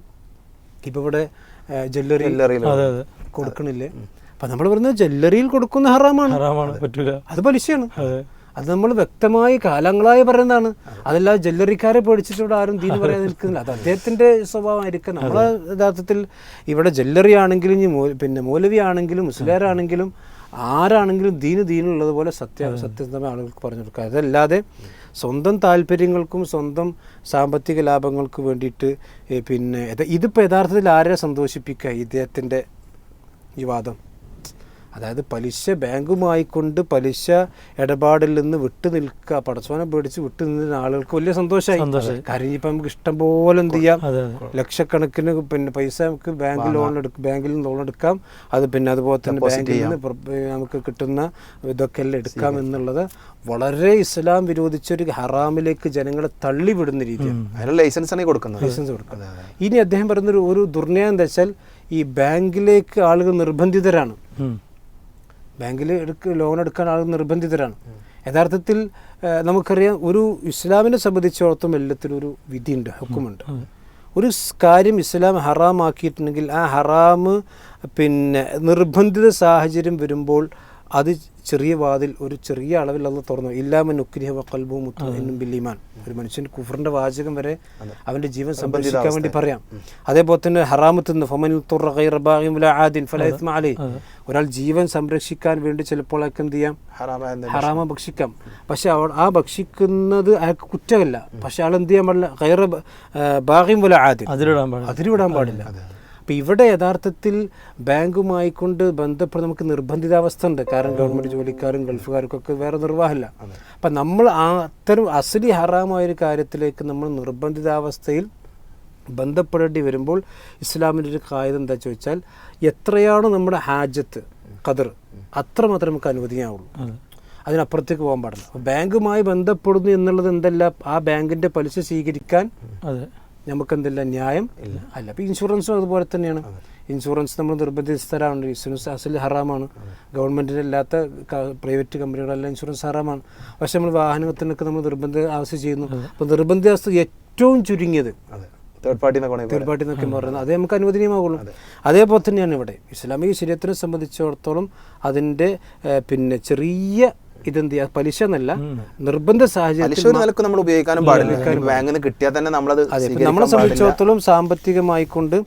ഇപ്പോൾ ഇവിടെ ജ്വല്ലറി കൊടുക്കണില്ലേ? അപ്പം നമ്മൾ പറയുന്നത് ജ്വല്ലറിയിൽ കൊടുക്കുന്ന ഹറാമാണ്. അത് പലിശയാണ്. അതെ നമ്മൾ വ്യക്തമായി കാലങ്ങളായി പറയുന്നതാണ്. അതെല്ലാം ജ്വല്ലറിക്കാരെ പേടിച്ചിട്ടിവിടെ ആരും തീരു പറയാതെ നിൽക്കുന്നില്ല. അത് അദ്ദേഹത്തിന്റെ സ്വഭാവമായിരിക്കും. നമ്മളെ യഥാർത്ഥത്തിൽ ഇവിടെ ജ്വല്ലറി ആണെങ്കിലും പിന്നെ മൗലവി ആണെങ്കിലും മുസ്ലിയാരാണെങ്കിലും ആരാണെങ്കിലും ദീന് ദീനുള്ളത് പോലെ സത്യ സത്യസന്ധമായ ആളുകൾക്ക് പറഞ്ഞു കൊടുക്കുക. അതല്ലാതെ സ്വന്തം താല്പര്യങ്ങൾക്കും സ്വന്തം സാമ്പത്തിക ലാഭങ്ങൾക്ക് വേണ്ടിയിട്ട് പിന്നെ ഇത്- ഇതിപ്പോൾ യഥാർത്ഥത്തിൽ ആരെ സന്തോഷിപ്പിക്കുക? ഇദ്ദേഹത്തിന്റെ ഈ വാദം. അതായത് പലിശ ബാങ്കുമായി കൊണ്ട് പലിശ ഇടപാടിൽ നിന്ന് വിട്ടു നിൽക്കുക പടച്ചോനെ പേടിച്ച് വിട്ടു നിന്ന ആളുകൾക്ക് വലിയ സന്തോഷമായി. കാര്യം ഇപ്പം നമുക്ക് ഇഷ്ടം പോലെ എന്ത് ചെയ്യാം? ലക്ഷക്കണക്കിന് പിന്നെ പൈസ നമുക്ക് ബാങ്ക് ലോൺ എടുക്കും ബാങ്കിൽ നിന്ന് ലോൺ എടുക്കാം. അത് പിന്നെ അതുപോലെ തന്നെ ബാങ്കിൽ നിന്ന് നമുക്ക് കിട്ടുന്ന ഇതൊക്കെ എല്ലാം എടുക്കാം എന്നുള്ളത് വളരെ ഇസ്ലാം വിരോധിച്ചൊരു ഹറാമിലേക്ക് ജനങ്ങളെ തള്ളിവിടുന്ന രീതിയാണ്. ലൈസൻസ് ആണ് കൊടുക്കുന്നത്. ലൈസൻസ് കൊടുക്കുന്നത്. ഇനി അദ്ദേഹം പറയുന്നൊരു ഒരു ദുർനയം എന്താ വെച്ചാൽ ഈ ബാങ്കിലേക്ക് ആളുകൾ നിർബന്ധിതരാണ്. ബാങ്കിൽ എടുക്ക ലോൺ എടുക്കാൻ ആളുകൾ നിർബന്ധിതരാണ്. യഥാർത്ഥത്തിൽ നമുക്കറിയാം ഒരു ഇസ്ലാമിനെ സംബന്ധിച്ചിടത്തോളം എല്ലാത്തിലും ഒരു വിധിയുണ്ട് ഹുക്കുമുണ്ട്. ഒരു കാര്യം ഇസ്ലാം ഹറാമാക്കിയിട്ടുണ്ടെങ്കിൽ ആ ഹറാമ് പിന്നെ നിർബന്ധിത സാഹചര്യം വരുമ്പോൾ അത് ചെറിയ വാതിൽ ഒരു ചെറിയ അളവിൽ അത് തുറന്നു. ഇല്ലാമൻ ഉക്രിഹ വക്കൽബും മുത്തും ബില്ലിമാൻ ഒരു മനുഷ്യൻ കുഫറിന്റെ വാചകം വരെ അവന്റെ ജീവൻ സംരക്ഷിക്കാൻ വേണ്ടി പറയാം. അതേപോലെ തന്നെ ഹറാമത്ത് നിന്ന്. ഒരാൾ ജീവൻ സംരക്ഷിക്കാൻ വേണ്ടി ചിലപ്പോൾ അയാൾക്ക് എന്ത് ചെയ്യാം? ഹറാമ ഭക്ഷിക്കാം. പക്ഷെ അവൾ ആ ഭക്ഷിക്കുന്നത് അയാൾക്ക് കുറ്റമല്ല. പക്ഷെ അയാൾ എന്ത് ചെയ്യാൻ പാടില്ല? ഗൈറ ഭാഗ്യം വല ആദിൻ. അതിലിടാൻ പാടില്ല. അതിരുവിടാൻ പാടില്ല. അപ്പം ഇവിടെ യഥാർത്ഥത്തിൽ ബാങ്കുമായി കൊണ്ട് ബന്ധപ്പെട്ട് നമുക്ക് നിർബന്ധിതാവസ്ഥ ഉണ്ട്. കാരണം ഗവൺമെന്റ് ജോലിക്കാരും ഗൾഫുകാർക്കൊക്കെ വേറെ നിർവാഹമില്ല. അപ്പം നമ്മൾ ആ അത്തരം അസലി ഹറാമായ ഒരു കാര്യത്തിലേക്ക് നമ്മൾ നിർബന്ധിതാവസ്ഥയിൽ ബന്ധപ്പെടേണ്ടി വരുമ്പോൾ ഇസ്ലാമിന്റെ ഒരു കായത് എന്താ ചോദിച്ചാൽ എത്രയാണ് നമ്മുടെ ഹാജത്ത് കതിർ അത്ര മാത്രമേ നമുക്ക് അനുവദിക്കാവുള്ളൂ അതിനപ്പുറത്തേക്ക് പോകാൻ പാടില്ല. ബാങ്കുമായി ബന്ധപ്പെടുന്നു എന്നുള്ളത് എന്തല്ല? ആ ബാങ്കിന്റെ പലിശ സ്വീകരിക്കാൻ അതെ നമുക്ക് എന്തല്ല ന്യായം അല്ല അപ്പോൾ ഇൻഷുറൻസും അതുപോലെ തന്നെയാണ്. ഇൻഷുറൻസ് നമ്മൾ നിർബന്ധിതരാണ്. ഇൻഷുറൻസ് അസിൽ ഹറാമാണ്. ഗവൺമെന്റിന്റെ അല്ലാത്ത പ്രൈവറ്റ് കമ്പനികളെല്ലാം ഇൻഷുറൻസ് ഹറാമാണ്. പക്ഷെ നമ്മൾ വാഹനത്തിനൊക്കെ നമ്മൾ നിർബന്ധ ആവശ്യ ചെയ്യുന്നു. അപ്പോൾ നിർബന്ധാവസ്ഥ ഏറ്റവും ചുരുങ്ങിയത് തേർഡ് പാർട്ടി തേർഡ് പാർട്ടി എന്നൊക്കെ പറയുന്നത്. അതേ നമുക്ക് അനുവദനീയമാകുള്ളൂ അതേപോലെ തന്നെയാണ് ഇവിടെ. ഇസ്ലാമിക ശരീരത്തിനെ സംബന്ധിച്ചിടത്തോളം അതിന്റെ പിന്നെ ചെറിയ ഇതെന്ത് ചെയ്യുക പലിശ എന്നല്ല നിർബന്ധ സാഹചര്യം നിലയ്ക്ക് നമ്മൾ ഉപയോഗിക്കാനും പാടില്ല. ബാങ്കിൽ നിന്ന് കിട്ടിയാൽ തന്നെ നമ്മളത് നമ്മളെ സംബന്ധിച്ചിടത്തോളം സാമ്പത്തികമായിക്കൊണ്ട്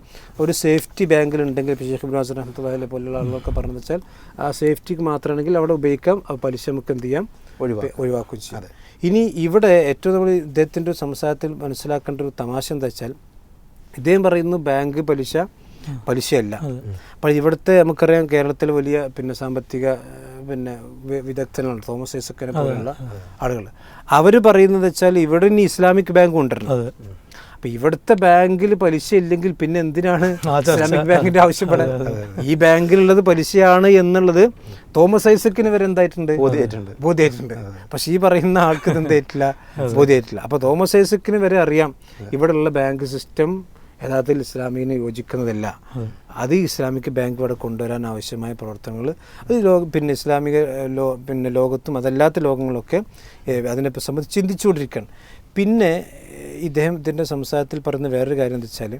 ഒരു സേഫ്റ്റി ബാങ്കിൽ ഉണ്ടെങ്കിൽ ഷെയ്ഖ് ഇബ്രാസ് റഹ്മത്തുള്ളാഹിലെ പോലുള്ള ആളുകളൊക്കെ പറഞ്ഞു വെച്ചാൽ ആ സേഫ്റ്റിക്ക് മാത്രമാണെങ്കിൽ അവിടെ ഉപയോഗിക്കാം. ആ പലിശ നമുക്ക് എന്ത് ചെയ്യാം? ഒഴിവാക്കാം. ഒഴിവാക്കുകയും ചെയ്യാം. ഇനി ഇവിടെ ഏറ്റവും നമ്മൾ ഇദ്ദേഹത്തിന്റെ സംസാരത്തിൽ മനസ്സിലാക്കേണ്ട ഒരു തമാശ എന്താ വെച്ചാൽ ഇദ്ദേഹം പറയുന്നു ബാങ്ക് പലിശ പലിശയല്ല. അപ്പോൾ ഇവിടുത്തെ നമുക്കറിയാം കേരളത്തിലെ വലിയ പിന്നെ സാമ്പത്തിക പിന്നെ വിദഗ്ധനാണ്. തോമസ് ഐസക്കനെ പോലെയുള്ള ആളുകൾ. അവർ പറയുന്നത് വെച്ചാൽ ഇവിടെ ഇനി ഇസ്ലാമിക് ബാങ്ക് കൊണ്ടുവരണം. അതെ. അപ്പൊ ഇവിടുത്തെ ബാങ്കിൽ പലിശ ഇല്ലെങ്കിൽ പിന്നെ എന്തിനാണ് ഇസ്ലാമിക് ബാങ്കിന്റെ ആവശ്യപ്പെടാൻ? ഈ ബാങ്കിലുള്ളത് പലിശയാണ് എന്നുള്ളത് തോമസ് ഐസക്കിന് വരെ എന്തായിട്ടുണ്ട്? ബോധ്യമായിട്ടുണ്ട്. ബോധ്യമായിട്ടുണ്ട്. പക്ഷെ ഈ പറയുന്ന ആൾക്ക് എന്തായിട്ടില്ല? ബോധ്യമായിട്ടില്ല. അപ്പൊ തോമസ് ഐസക്കിന് വരെ അറിയാം. ഇവിടെയുള്ള ബാങ്ക് സിസ്റ്റം യഥാർത്ഥത്തിൽ ഇസ്ലാമിന് യോജിക്കുന്നതല്ല. അത്. ഇസ്ലാമിക് ബാങ്ക് ഇവിടെ കൊണ്ടുവരാൻ ആവശ്യമായ പ്രവർത്തനങ്ങൾ അത് ലോക പിന്നെ ഇസ്ലാമിക ലോ പിന്നെ ലോകത്തും അതല്ലാത്ത ലോകങ്ങളൊക്കെ അതിനെ സംബന്ധിച്ച് ചിന്തിച്ചുകൊണ്ടിരിക്കുകയാണ്. പിന്നെ ഇദ്ദേഹത്തിന്റെ സംസാരത്തിൽ പറയുന്ന വേറൊരു കാര്യം എന്താ വെച്ചാൽ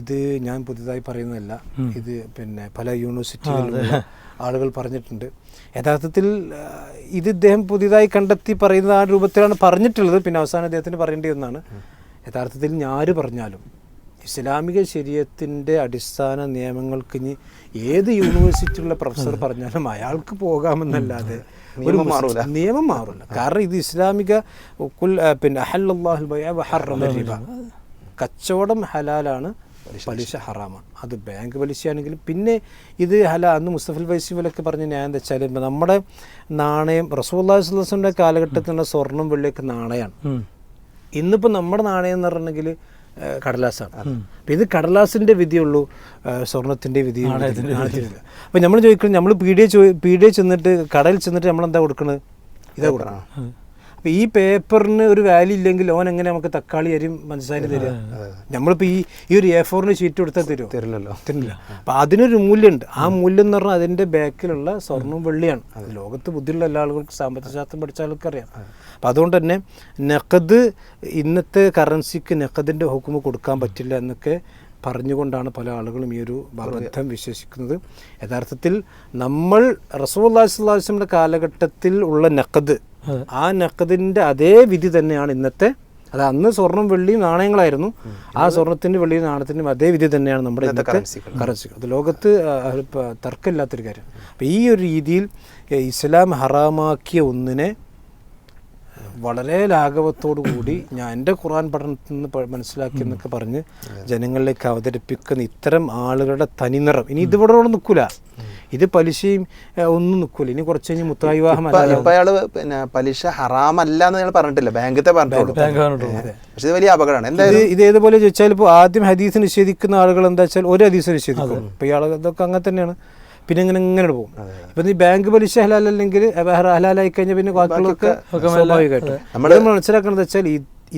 ഇത് ഞാൻ പുതുതായി പറയുന്നതല്ല. ഇത് പിന്നെ പല യൂണിവേഴ്സിറ്റികളിലുള്ള ആളുകൾ പറഞ്ഞിട്ടുണ്ട്. യഥാർത്ഥത്തിൽ ഇത് ഇദ്ദേഹം പുതിയതായി കണ്ടെത്തി പറയുന്ന ആ രൂപത്തിലാണ് പറഞ്ഞിട്ടുള്ളത്. പിന്നെ അവസാനം അദ്ദേഹത്തിന് പറയേണ്ടി ഒന്നാണ് യഥാർത്ഥത്തിൽ ഞാര് പറഞ്ഞാലും ഇസ്ലാമിക ശരീരത്തിന്റെ അടിസ്ഥാന നിയമങ്ങൾക്ക് ഇനി ഏത് യൂണിവേഴ്സിറ്റിയിലുള്ള പ്രൊഫസർ പറഞ്ഞാലും അയാൾക്ക് പോകാമെന്നല്ലാതെ ഒരു നിയമം നിയമം മാറില്ല കാരണം ഇത് ഇസ്ലാമിക കുൽ പിന്നെ. കച്ചവടം ഹലാലാണ് പലിശ. ഹറാമാണ്. അത് ബാങ്ക് പലിശയാണെങ്കിലും പിന്നെ ഇത് ഹല അന്ന് മുസ്തഫൽ വൈസിഫലൊക്കെ പറഞ്ഞ ഞാൻ എന്താ വെച്ചാൽ നമ്മുടെ നാണയം റസൂല്ലാ വസ്ലസിന്റെ കാലഘട്ടത്തിലുള്ള സ്വർണം വെള്ളിയൊക്കെ നാണയമാണ്. ഇന്നിപ്പോൾ നമ്മുടെ നാണയം എന്ന് പറഞ്ഞെങ്കിൽ കടലാസാണ്. അപ്പം ഇത് കടലാസിന്റെ വിധിയുള്ളൂ. സ്വർണത്തിന്റെ വിധി അപ്പം നമ്മൾ ചോദിക്കുന്നത് നമ്മൾ പീഡിയ ചോ പീഡിയ ചെന്നിട്ട് കടയിൽ ചെന്നിട്ട് നമ്മൾ എന്താ കൊടുക്കുന്നത് ഇതാ കൊടുക്കണം. അപ്പം ഈ പേപ്പറിന് ഒരു വാല്യൂ ഇല്ലെങ്കിൽ ഓൻ എങ്ങനെ നമുക്ക് തക്കാളി അരിയും മനസ്സിലായി തരിക? നമ്മളിപ്പോൾ ഈ ഈ ഒരു എ ഫോറിന് ഷീറ്റ് കൊടുത്താൽ തരും തരില്ലല്ലോ. തരില്ല. അപ്പൊ അതിനൊരു മൂല്യമുണ്ട്. ആ മൂല്യം എന്ന് പറഞ്ഞാൽ അതിന്റെ ബാക്കിലുള്ള സ്വർണവും വെള്ളിയാണ്. ലോകത്ത് ബുദ്ധിയുള്ള എല്ലാ ആളുകൾക്കും സാമ്പത്തിക ശാസ്ത്രം പഠിച്ച ആൾക്ക് അറിയാം അപ്പൊ അതുകൊണ്ട് തന്നെ നഖദ് ഇന്നത്തെ കറൻസിക്ക് നഖദിന്റെ ഹുക്കുമ് കൊടുക്കാൻ പറ്റില്ല എന്നൊക്കെ പറഞ്ഞുകൊണ്ടാണ് പല ആളുകളും ഈ ഒരു ബന്ധം വിശ്വസിക്കുന്നത്. യഥാർത്ഥത്തിൽ നമ്മൾ റസൂൽ റസൂല്ലാസ്ലാസ്ലമിന്റെ കാലഘട്ടത്തിൽ ഉള്ള നഖദ് ആ നഖദിന്റെ അതേ വിധി തന്നെയാണ് ഇന്നത്തെ. അത് അന്ന് സ്വർണം വെള്ളിയും നാണയങ്ങളായിരുന്നു. ആ സ്വർണത്തിന്റെ വെള്ളിയും നാണയത്തിന്റെയും അതേ വിധി തന്നെയാണ് നമ്മുടെ ഇന്നത്തെ കറൻസി അത് ലോകത്ത് തർക്കമില്ലാത്തൊരു കാര്യം. അപ്പോൾ ഈ ഒരു രീതിയിൽ ഇസ്ലാം ഹറാമാക്കിയ ഒന്നിനെ വളരെ ലാഘവത്തോടു കൂടി ഞാൻ എന്റെ ഖുർആൻ പഠനത്തിൽ നിന്ന് മനസ്സിലാക്കി എന്നൊക്കെ പറഞ്ഞ് ജനങ്ങളിലേക്ക് അവതരിപ്പിക്കുന്ന ഇത്തരം ആളുകളുടെ തനിനിറം ഇനി ഇതിവിടെ നിൽക്കൂല ഇത് പലിശയും ഒന്നും നിൽക്കൂല ഇനി കുറച്ച് കഴിഞ്ഞ് മുത്തായി വിവാഹം അയാൾ പിന്നെ പലിശ ഹറാമല്ല എന്ന് ഞാൻ പറഞ്ഞിട്ടില്ല. ബാങ്കത്തെ പറഞ്ഞിട്ടുള്ളൂ. പക്ഷേ ഇത് വലിയ അപകടമാണ്. ഇത് എന്തായാലും ഇത് ഏതുപോലെ ചോദിച്ചാൽ ഇപ്പോൾ ആദ്യം ഹദീസ് നിഷേധിക്കുന്ന ആളുകൾ എന്താ വെച്ചാൽ ഒരു ഹദീസ് നിഷേധിക്കും. ഇപ്പൊ ഇയാൾ ഇതൊക്കെ അങ്ങനെ തന്നെയാണ്. പിന്നെ ഇങ്ങനെ ഇങ്ങനെ പോകും. ഇപ്പൊ നീ ബാങ്ക് പലിശ ഹലാലല്ലെങ്കിൽ ഹലാലായി കഴിഞ്ഞാൽ പിന്നെ ബാക്കിയുള്ളതൊക്കെ സ്വാഭാവികമായിട്ടും. നമ്മൾ മനസ്സിലാക്കണമെന്ന് വെച്ചാൽ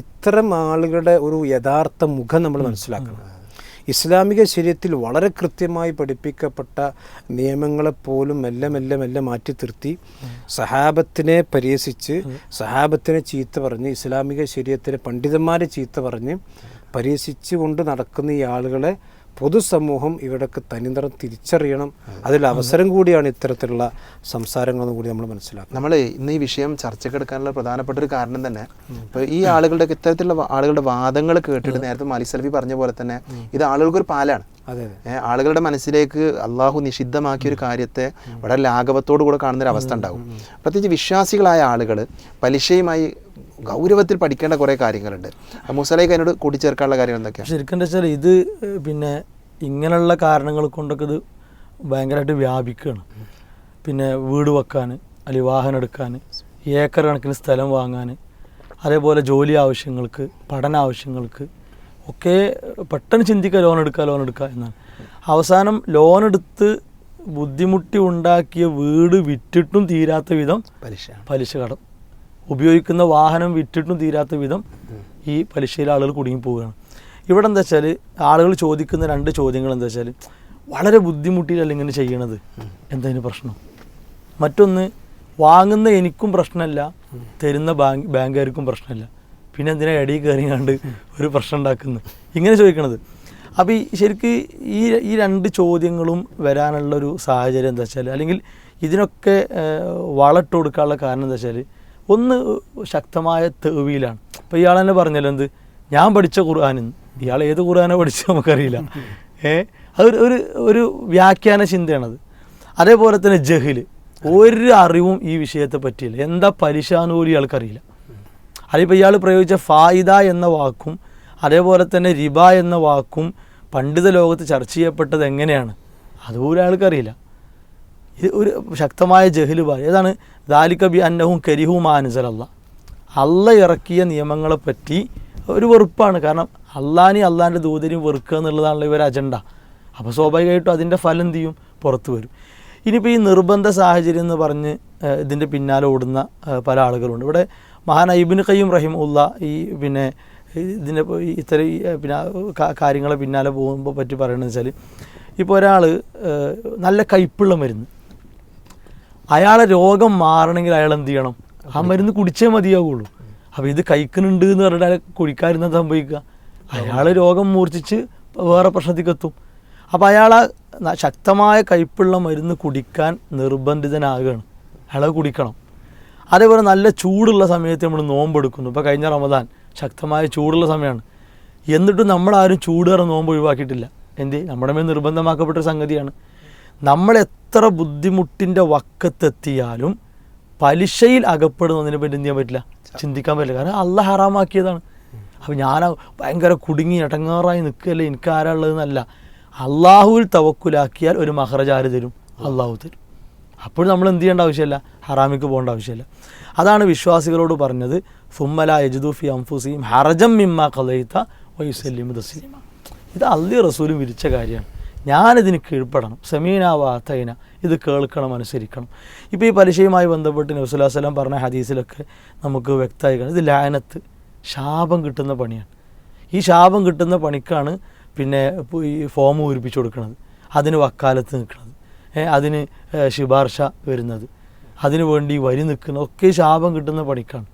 ഇത്തരം ആളുകളുടെ ഒരു യഥാർത്ഥ മുഖം നമ്മൾ മനസ്സിലാക്കണം. ഇസ്ലാമിക ശരീരത്തിൽ വളരെ കൃത്യമായി പഠിപ്പിക്കപ്പെട്ട നിയമങ്ങളെപ്പോലും മെല്ലെ മെല്ലെ മെല്ലെ മാറ്റി നിർത്തി. സഹാബത്തിനെ പരിഹസിച്ച് സഹാബത്തിനെ ചീത്ത പറഞ്ഞ് ഇസ്ലാമിക ശരീരത്തിലെ പണ്ഡിതന്മാരെ ചീത്ത പറഞ്ഞ് പരിഹസിച്ചുകൊണ്ട് നടക്കുന്ന ഈ ആളുകളെ പൊതുസമൂഹം ഇവിടൊക്കെ തനിനിറം തിരിച്ചറിയണം. അതിൽ അവസരം കൂടിയാണ് ഇത്തരത്തിലുള്ള സംസാരങ്ങളെന്ന് കൂടി നമ്മൾ മനസ്സിലാക്കുക നമ്മൾ ഇന്ന് ഈ വിഷയം ചർച്ചക്കെടുക്കാനുള്ള പ്രധാനപ്പെട്ട ഒരു കാരണം തന്നെ ഇപ്പൊ ഈ ആളുകളുടെ ഇത്തരത്തിലുള്ള ആളുകളുടെ വാദങ്ങൾ കേട്ടിട്ട് നേരത്തെ മാലി സൽവി പറഞ്ഞ പോലെ തന്നെ ഇത് ആളുകൾക്കൊരു പാലാണ്. അതെ അതെ. ആളുകളുടെ മനസ്സിലേക്ക് അള്ളാഹു നിഷിദ്ധമാക്കിയ ഒരു കാര്യത്തെ വളരെ ലാഘവത്തോടു കൂടെ കാണുന്ന ഒരു അവസ്ഥ ഉണ്ടാകും. പ്രത്യേകിച്ച് വിശ്വാസികളായ ആളുകൾ പലിശയുമായി ഗൗരവത്തിൽ പഠിക്കേണ്ട കുറേ കാര്യങ്ങളുണ്ട്. മുസലേക്ക് അതിനോട് കൂട്ടിച്ചേർക്കാനുള്ള കാര്യങ്ങൾ എന്തൊക്കെയാണ് ശരിക്കും എന്താ വെച്ചാൽ ഇത് പിന്നെ ഇങ്ങനെയുള്ള കാരണങ്ങൾ കൊണ്ടൊക്കെ ഇത് ഭയങ്കരമായിട്ട് വ്യാപിക്കുകയാണ് പിന്നെ വീട് വെക്കാൻ അല്ലെങ്കിൽ വാഹനം എടുക്കാൻ ഏക്കർ കണക്കിന് സ്ഥലം വാങ്ങാൻ അതേപോലെ ജോലി ആവശ്യങ്ങൾക്ക് പഠന ആവശ്യങ്ങൾക്ക് ഒക്കെ പെട്ടെന്ന് ചിന്തിക്കുക ലോൺ എടുക്കുക ലോൺ എടുക്കുക എന്നാണ്. അവസാനം ലോൺ എടുത്ത് ബുദ്ധിമുട്ടി ഉണ്ടാക്കിയ വീട് വിറ്റിട്ടും തീരാത്ത വിധം പലിശ പലിശ കടം. ഉപയോഗിക്കുന്ന വാഹനം വിറ്റിട്ടും തീരാത്ത വിധം ഈ പലിശയിൽ ആളുകൾ കുടുങ്ങി പോവുകയാണ് ഇവിടെ എന്താ വെച്ചാൽ ആളുകൾ ചോദിക്കുന്ന രണ്ട് ചോദ്യങ്ങൾ എന്താ വെച്ചാൽ വളരെ ബുദ്ധിമുട്ടിയിലല്ല ഇങ്ങനെ ചെയ്യണത്? എന്തതിന് പ്രശ്നം? മറ്റൊന്ന് വാങ്ങുന്ന എനിക്കും പ്രശ്നമല്ല തരുന്ന ബാങ്ക് ബാങ്കുകാർക്കും പ്രശ്നമല്ല. പിന്നെ എന്തിനാ ഇടയിൽ കയറിയാണ്ട് ഒരു പ്രശ്നം ഉണ്ടാക്കുന്നത്? ഇങ്ങനെ ചോദിക്കണത്. അപ്പോൾ ഈ ശരിക്ക് ഈ ഈ രണ്ട് ചോദ്യങ്ങളും വരാനുള്ളൊരു സാഹചര്യം എന്താ വെച്ചാൽ അല്ലെങ്കിൽ ഇതിനൊക്കെ വളട്ട് കൊടുക്കാനുള്ള കാരണം എന്താ വെച്ചാൽ ഒന്ന് ശക്തമായ തെവിയിലാണ്. അപ്പോൾ ഇയാൾ തന്നെ പറഞ്ഞല്ലോ എന്ത്? ഞാൻ പഠിച്ച ഖുർആാനും ഇയാൾ ഏത് ഖുർആാനോ പഠിച്ചു നമുക്കറിയില്ല. ഏ? അതൊരു ഒരു ഒരു വ്യാഖ്യാന ചിന്തയാണത്. അതേപോലെ തന്നെ ജഹിൽ ഒരു അറിവും ഈ വിഷയത്തെ പറ്റിയില്ല. എന്താ പലിശ എന്ന് പോലും ഇയാൾക്കറിയില്ല. അതിപ്പോൾ ഇയാൾ പ്രയോഗിച്ച ഫായിദ എന്ന വാക്കും അതേപോലെ തന്നെ റിബ എന്ന വാക്കും പണ്ഡിത ലോകത്ത് ചർച്ച ചെയ്യപ്പെട്ടത് എങ്ങനെയാണ്? അതുപോലും അയാൾക്കറിയില്ല ഇത് ഒരു ശക്തമായ ജഹൽ പറയും ഏതാണ്? ദാലിക ബി അന്നഹും കരിഹും അൻസലല്ല. അല്ല ഇറക്കിയ നിയമങ്ങളെ പറ്റി ഒരു വെറുപ്പാണ്. കാരണം അള്ളാനെയും അള്ളാന്റെ ദൂതനെയും വെറുക്കുക എന്നുള്ളതാണല്ലോ ഇവർ അജണ്ട. അപ്പോൾ സ്വാഭാവികമായിട്ടും അതിന്റെ ഫലം എന്ത് ചെയ്യും? പുറത്തു വരും. ഇനിയിപ്പോൾ ഈ നിർബന്ധ സാഹചര്യം എന്ന് പറഞ്ഞ് ഇതിന്റെ പിന്നാലെ ഓടുന്ന പല ആളുകളുണ്ട്. ഇവിടെ മഹാൻ ഐബിൻ കയ്യും റഹിം ഉള്ള ഈ പിന്നെ ഇതിന്റെ ഇത്തരം പിന്നെ കാര്യങ്ങളെ പിന്നാലെ പോകുമ്പോൾ പറ്റി പറയണമെന്ന് വെച്ചാൽ ഇപ്പോൾ ഒരാൾ നല്ല കയ്പുള്ള മരുന്ന്. അയാളെ രോഗം മാറണമെങ്കിൽ അയാൾ എന്ത് ചെയ്യണം? ആ മരുന്ന് കുടിച്ചേ മതിയാവുള്ളൂ. അപ്പോൾ ഇത് കഴിക്കുന്നുണ്ട് എന്ന് പറഞ്ഞാൽ കുടിക്കാരുന്ന സംഭവിക്കുക? അയാൾ രോഗം മൂർച്ഛിച്ച് വേറെ പ്രശ്നത്തിലേക്ക് എത്തും. അപ്പോൾ അയാൾ ശക്തമായ കയ്പുള്ള മരുന്ന് കുടിക്കാൻ നിർബന്ധിതനാകുകയാണ്. അയാൾ കുടിക്കണം. അതേപോലെ നല്ല ചൂടുള്ള സമയത്ത് നമ്മൾ നോമ്പെടുക്കുന്നു. ഇപ്പോൾ കഴിഞ്ഞ റമദാൻ ശക്തമായ ചൂടുള്ള സമയമാണ്. എന്നിട്ടും നമ്മളാരും ചൂടേറെ നോമ്പ് ഒഴിവാക്കിയിട്ടില്ല. എന്ത്? നമ്മുടെ മേൽ നിർബന്ധമാക്കപ്പെട്ട സംഗതിയാണ്. നമ്മൾ എത്ര ബുദ്ധിമുട്ടിന്റെ വക്കത്തെത്തിയാലും പലിശയിൽ അകപ്പെടുന്നതിനെ പറ്റി എന്ത് ചെയ്യാൻ പറ്റില്ല? ചിന്തിക്കാൻ പറ്റില്ല. കാരണം അല്ല ഹറാമാക്കിയതാണ്. അപ്പം ഞാൻ ഭയങ്കര കുടുങ്ങി ഇടങ്ങാറായി നിൽക്കുകയല്ലേ? എനിക്ക് ആരാ ഉള്ളതെന്നല്ല. അള്ളാഹുവിൽ തവക്കുലാക്കിയാൽ ഒരു മഹറജ് ആര് തരും? അള്ളാഹു തരും. അപ്പോൾ നമ്മൾ എന്ത് ചെയ്യേണ്ട ആവശ്യമില്ല. ഹറാമിക്ക് പോകേണ്ട ആവശ്യമില്ല. അതാണ് വിശ്വാസികളോട് പറഞ്ഞത്. ഫുമ്മല യജുദൂഫി അംഫുസീം ഹറജം മിമ്മ കലയിത്ത വൈസല്യം തസ്ലീമ. ഇത് അള്ളി റസൂലും വിരിച്ച കാര്യമാണ്. ഞാനിതിന് കീഴ്പ്പെടണം. സെമീന വാത്തൈന ഇത് കേൾക്കണം അനുസരിക്കണം. ഇപ്പോൾ ഈ പലിശയുമായി ബന്ധപ്പെട്ട് നബ്സുല്ലാസ്ലാം പറഞ്ഞ ഹദീസിലൊക്കെ നമുക്ക് വ്യക്തമായി കാണും ഇത് ലാനത്ത്. ശാപം കിട്ടുന്ന പണിയാണ്. ഈ ശാപം കിട്ടുന്ന പണിക്കാണ് പിന്നെ ഈ ഫോം പൂരിപ്പിച്ചു കൊടുക്കുന്നത്. അതിന് വക്കാലത്ത് നിൽക്കുന്നത്. അതിന് ശുപാർശ വരുന്നത്. അതിനു വേണ്ടി വരി നിൽക്കുന്ന ഒക്കെ ശാപം കിട്ടുന്ന പണിക്കാണ്.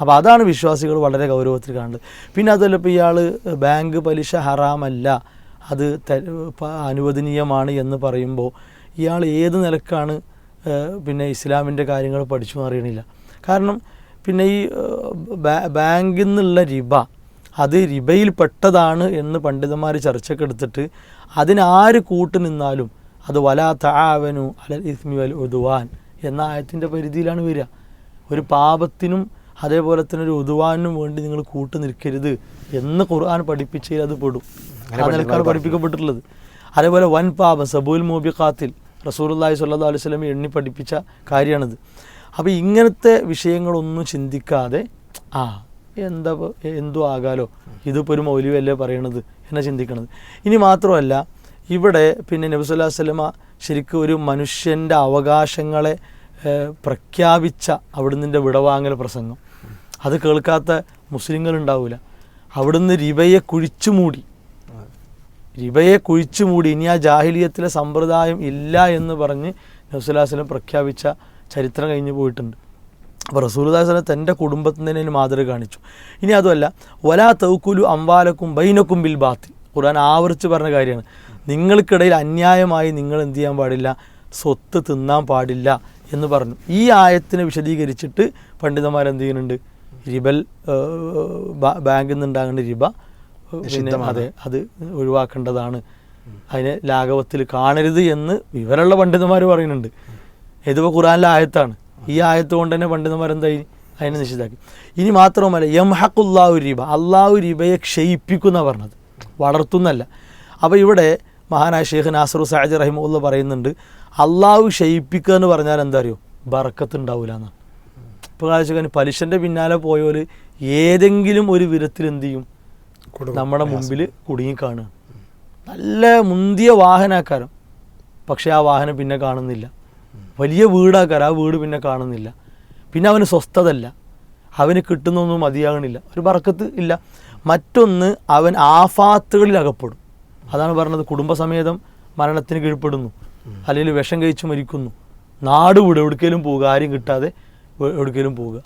അപ്പോൾ അതാണ് വിശ്വാസികൾ വളരെ ഗൗരവത്തിൽ കാണുന്നത്. പിന്നെ അതല്ല ഇപ്പോൾ ഇയാൾ ബാങ്ക് പലിശ ഹറാമല്ല. അത് അനുവദനീയമാണ് എന്ന് പറയുമ്പോൾ ഇയാൾ ഏത് നിലക്കാണ് പിന്നെ ഇസ്ലാമിന്റെ കാര്യങ്ങൾ പഠിച്ചു മാറിയണില്ല. കാരണം പിന്നെ ഈ ബാങ്കിൽ നിന്നുള്ള റിബ അത് റിബയിൽ പെട്ടതാണ് എന്ന് പണ്ഡിതന്മാർ ചർച്ചയ്ക്ക് എടുത്തിട്ട് അതിനാര് കൂട്ടു നിന്നാലും അത് വലാ താവനു അലൽ ഇസ്മി വൽ ഉദുവാൻ എന്ന ആയത്തിന്റെ പരിധിയിലാണ് വരിക. ഒരു പാപത്തിനും അതേപോലെ തന്നെ ഒരു ഉദുവാനും വേണ്ടി നിങ്ങൾ കൂട്ടു നിൽക്കരുത് എന്ന് ഖുർആൻ പഠിപ്പിച്ചതിൽ അത് പെടും. നിലക്കാണ് പഠിപ്പിക്കപ്പെട്ടിട്ടുള്ളത്. അതേപോലെ വൻ പാപം സബൂൽ മോബിഖാത്തിൽ റസൂലുള്ളാഹി സ്വല്ലല്ലാഹു അലൈഹി വസല്ലം എണ്ണി പഠിപ്പിച്ച കാര്യമാണിത്. അപ്പോൾ ഇങ്ങനത്തെ വിഷയങ്ങളൊന്നും ചിന്തിക്കാതെ ആ എന്താ എന്തോ ആകാലോ ഇതിപ്പോൾ ഒരു മൗലിയല്ലേ പറയണത് എന്നെ ചിന്തിക്കണത്. ഇനി മാത്രമല്ല ഇവിടെ പിന്നെ നബി സ്വലമ ശരിക്കും ഒരു മനുഷ്യന്റെ അവകാശങ്ങളെ പ്രഖ്യാപിച്ച അവിടുന്ന് വിടവാങ്ങൽ പ്രസംഗം. അത് കേൾക്കാത്ത മുസ്ലിങ്ങളുണ്ടാവില്ല അവിടുന്ന് രിവയെ കുഴിച്ചു മൂടി. റിബയെ കുഴിച്ചു മൂടി ഇനി ആ ജാഹിലിയത്തിലെ സമ്പ്രദായം ഇല്ല എന്ന് പറഞ്ഞ് നബ്സുല്ലാസ്ലം പ്രഖ്യാപിച്ച ചരിത്രം കഴിഞ്ഞു പോയിട്ടുണ്ട്. അപ്പോൾ റസൂൽദാസ്ലം തന്റെ കുടുംബത്തിന് തന്നെ മാതൃക കാണിച്ചു. ഇനി അതുമല്ല വലാ തൗക്കുലു അംവാലക്കും ബൈനക്കും ബിൽ ബാത്തി ഖുർആൻ ആവർത്തിച്ച് പറഞ്ഞ കാര്യമാണ്. നിങ്ങൾക്കിടയിൽ അന്യായമായി നിങ്ങൾ എന്ത് ചെയ്യാൻ പാടില്ല സ്വത്ത് തിന്നാൻ പാടില്ല എന്ന് പറഞ്ഞു. ഈ ആയത്തിനെ വിശദീകരിച്ചിട്ട് പണ്ഡിതന്മാർ എന്ത് ചെയ്യുന്നുണ്ട്? റിബൽ ബാങ്കിൽ നിന്നുണ്ടാകേണ്ട റിബ പിന്നെ അതെ അത് ഒഴിവാക്കേണ്ടതാണ്. അതിനെ ലാഘവത്തിൽ കാണരുത് എന്ന് വിവരമുള്ള പണ്ഡിതന്മാർ പറയുന്നുണ്ട്. ഇതിപ്പോൾ ഖുറാനിലെ ആയത്താണ്. ഈ ആയത്ത് കൊണ്ട് തന്നെ പണ്ഡിതന്മാർ എന്തായി? അതിനെ നിശ്ചിതാക്കി ഇനി മാത്രവുമല്ല യംഹഖുല്ലാഹു രീബ അള്ളാഹു രീബയെ ക്ഷയിപ്പിക്കുന്ന പറഞ്ഞത്. വളർത്തുന്നല്ല അപ്പോൾ ഇവിടെ മഹാനായ ഷെയ്ഖ് നാസറു സാജ് റഹിമുല്ല പറയുന്നുണ്ട് അള്ളാഹു ക്ഷയിപ്പിക്കുക എന്ന് പറഞ്ഞാൽ എന്താ അറിയോ? ബറക്കത്ത് ഉണ്ടാവില്ല എന്നാണ് ഇപ്പോൾ കാഴ്ചക്കാരൻ പലിശന്റെ പിന്നാലെ പോയോൽ ഏതെങ്കിലും ഒരു വിധത്തിൽ എന്ത് ചെയ്യും? നമ്മുടെ മുമ്പിൽ കുടുങ്ങി കാണുക. നല്ല മുന്തിയ വാഹനാക്കാരം പക്ഷേ ആ വാഹനം പിന്നെ കാണുന്നില്ല. വലിയ വീടാക്കാരം ആ വീട് പിന്നെ കാണുന്നില്ല. പിന്നെ അവന് സ്വസ്ഥതല്ല അവന് കിട്ടുന്നൊന്നും മതിയാകണില്ല. ഒരു പറക്കത്ത് ഇല്ല. മറ്റൊന്ന് അവൻ ആഫാത്തുകളിൽ അകപ്പെടും അതാണ് പറഞ്ഞത്. കുടുംബസമേതം മരണത്തിന് കീഴ്പ്പെടുന്നു. അല്ലെങ്കിൽ വിഷം കഴിച്ച് മരിക്കുന്നു. നാട് വിടും. എവിടേക്കെങ്കിലും പോവുക. ആരും കിട്ടാതെ എവിടേക്കെങ്കിലും പോവുക.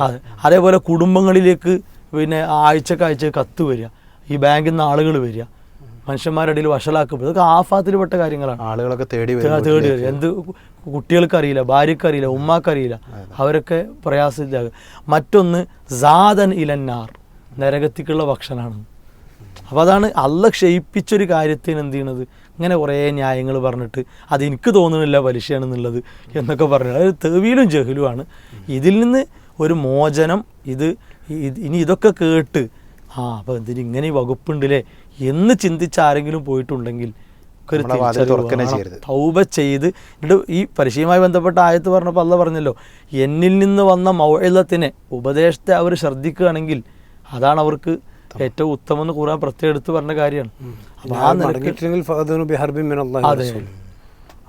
അതെ. അതേപോലെ കുടുംബങ്ങളിലേക്ക് പിന്നെ ആഴ്ചക്ക് ആഴ്ച കത്ത് വരിക. ഈ ബാങ്കിൽ നിന്ന് ആളുകൾ വരിക. മനുഷ്യന്മാരുടെ ഇടയിൽ വഷളാക്കപ്പെടും ഇതൊക്കെ ആഫാത്തിൽപ്പെട്ട കാര്യങ്ങളാണ്. ആളുകളൊക്കെ തേടി തേടി വരിക എന്ത് കുട്ടികൾക്കറിയില്ല ഭാര്യക്കറിയില്ല ഉമ്മാക്കറിയില്ല. അവരൊക്കെ പ്രയാസത്തിലാകുക മറ്റൊന്ന് സാദൻ ഇലന്നാർ നരകത്തിക്കുള്ള ഭക്ഷണമാണ്. അപ്പോൾ അതാണ് അല്ല ക്ഷയിപ്പിച്ചൊരു കാര്യത്തിന് എന്ത് ചെയ്യണത്? ഇങ്ങനെ കുറേ ന്യായങ്ങൾ പറഞ്ഞിട്ട് അത് എനിക്ക് തോന്നുന്നില്ല പലിശയാണെന്നുള്ളത് എന്നൊക്കെ പറഞ്ഞു അത് തെവിയിലും ജഹലുമാണ് ഇതിൽ നിന്ന് ഒരു മോചനം ഇത് ഇനി ഇതൊക്കെ കേട്ട് ആ അപ്പോൾ എന്തിന് ഇങ്ങനെ വകുപ്പുണ്ടല്ലേ? എന്ന് ചിന്തിച്ച് ആരെങ്കിലും പോയിട്ടുണ്ടെങ്കിൽ. തൗബ ചെയ്ത് എന്നിട്ട് ഈ പരീക്ഷയുമായി ബന്ധപ്പെട്ട ആയത്ത് പറഞ്ഞപ്പോൾ അല്ല പറഞ്ഞല്ലോ എന്നിൽ നിന്ന് വന്ന മൗഴത്തിനെ ഉപദേശത്തെ അവർ ശ്രദ്ധിക്കുകയാണെങ്കിൽ അതാണ് അവർക്ക് ഏറ്റവും ഉത്തമം എന്ന് ഖുർആൻ പ്രത്യേകം എടുത്ത് പറഞ്ഞ കാര്യമാണ്. അപ്പോൾ ആ അതെ.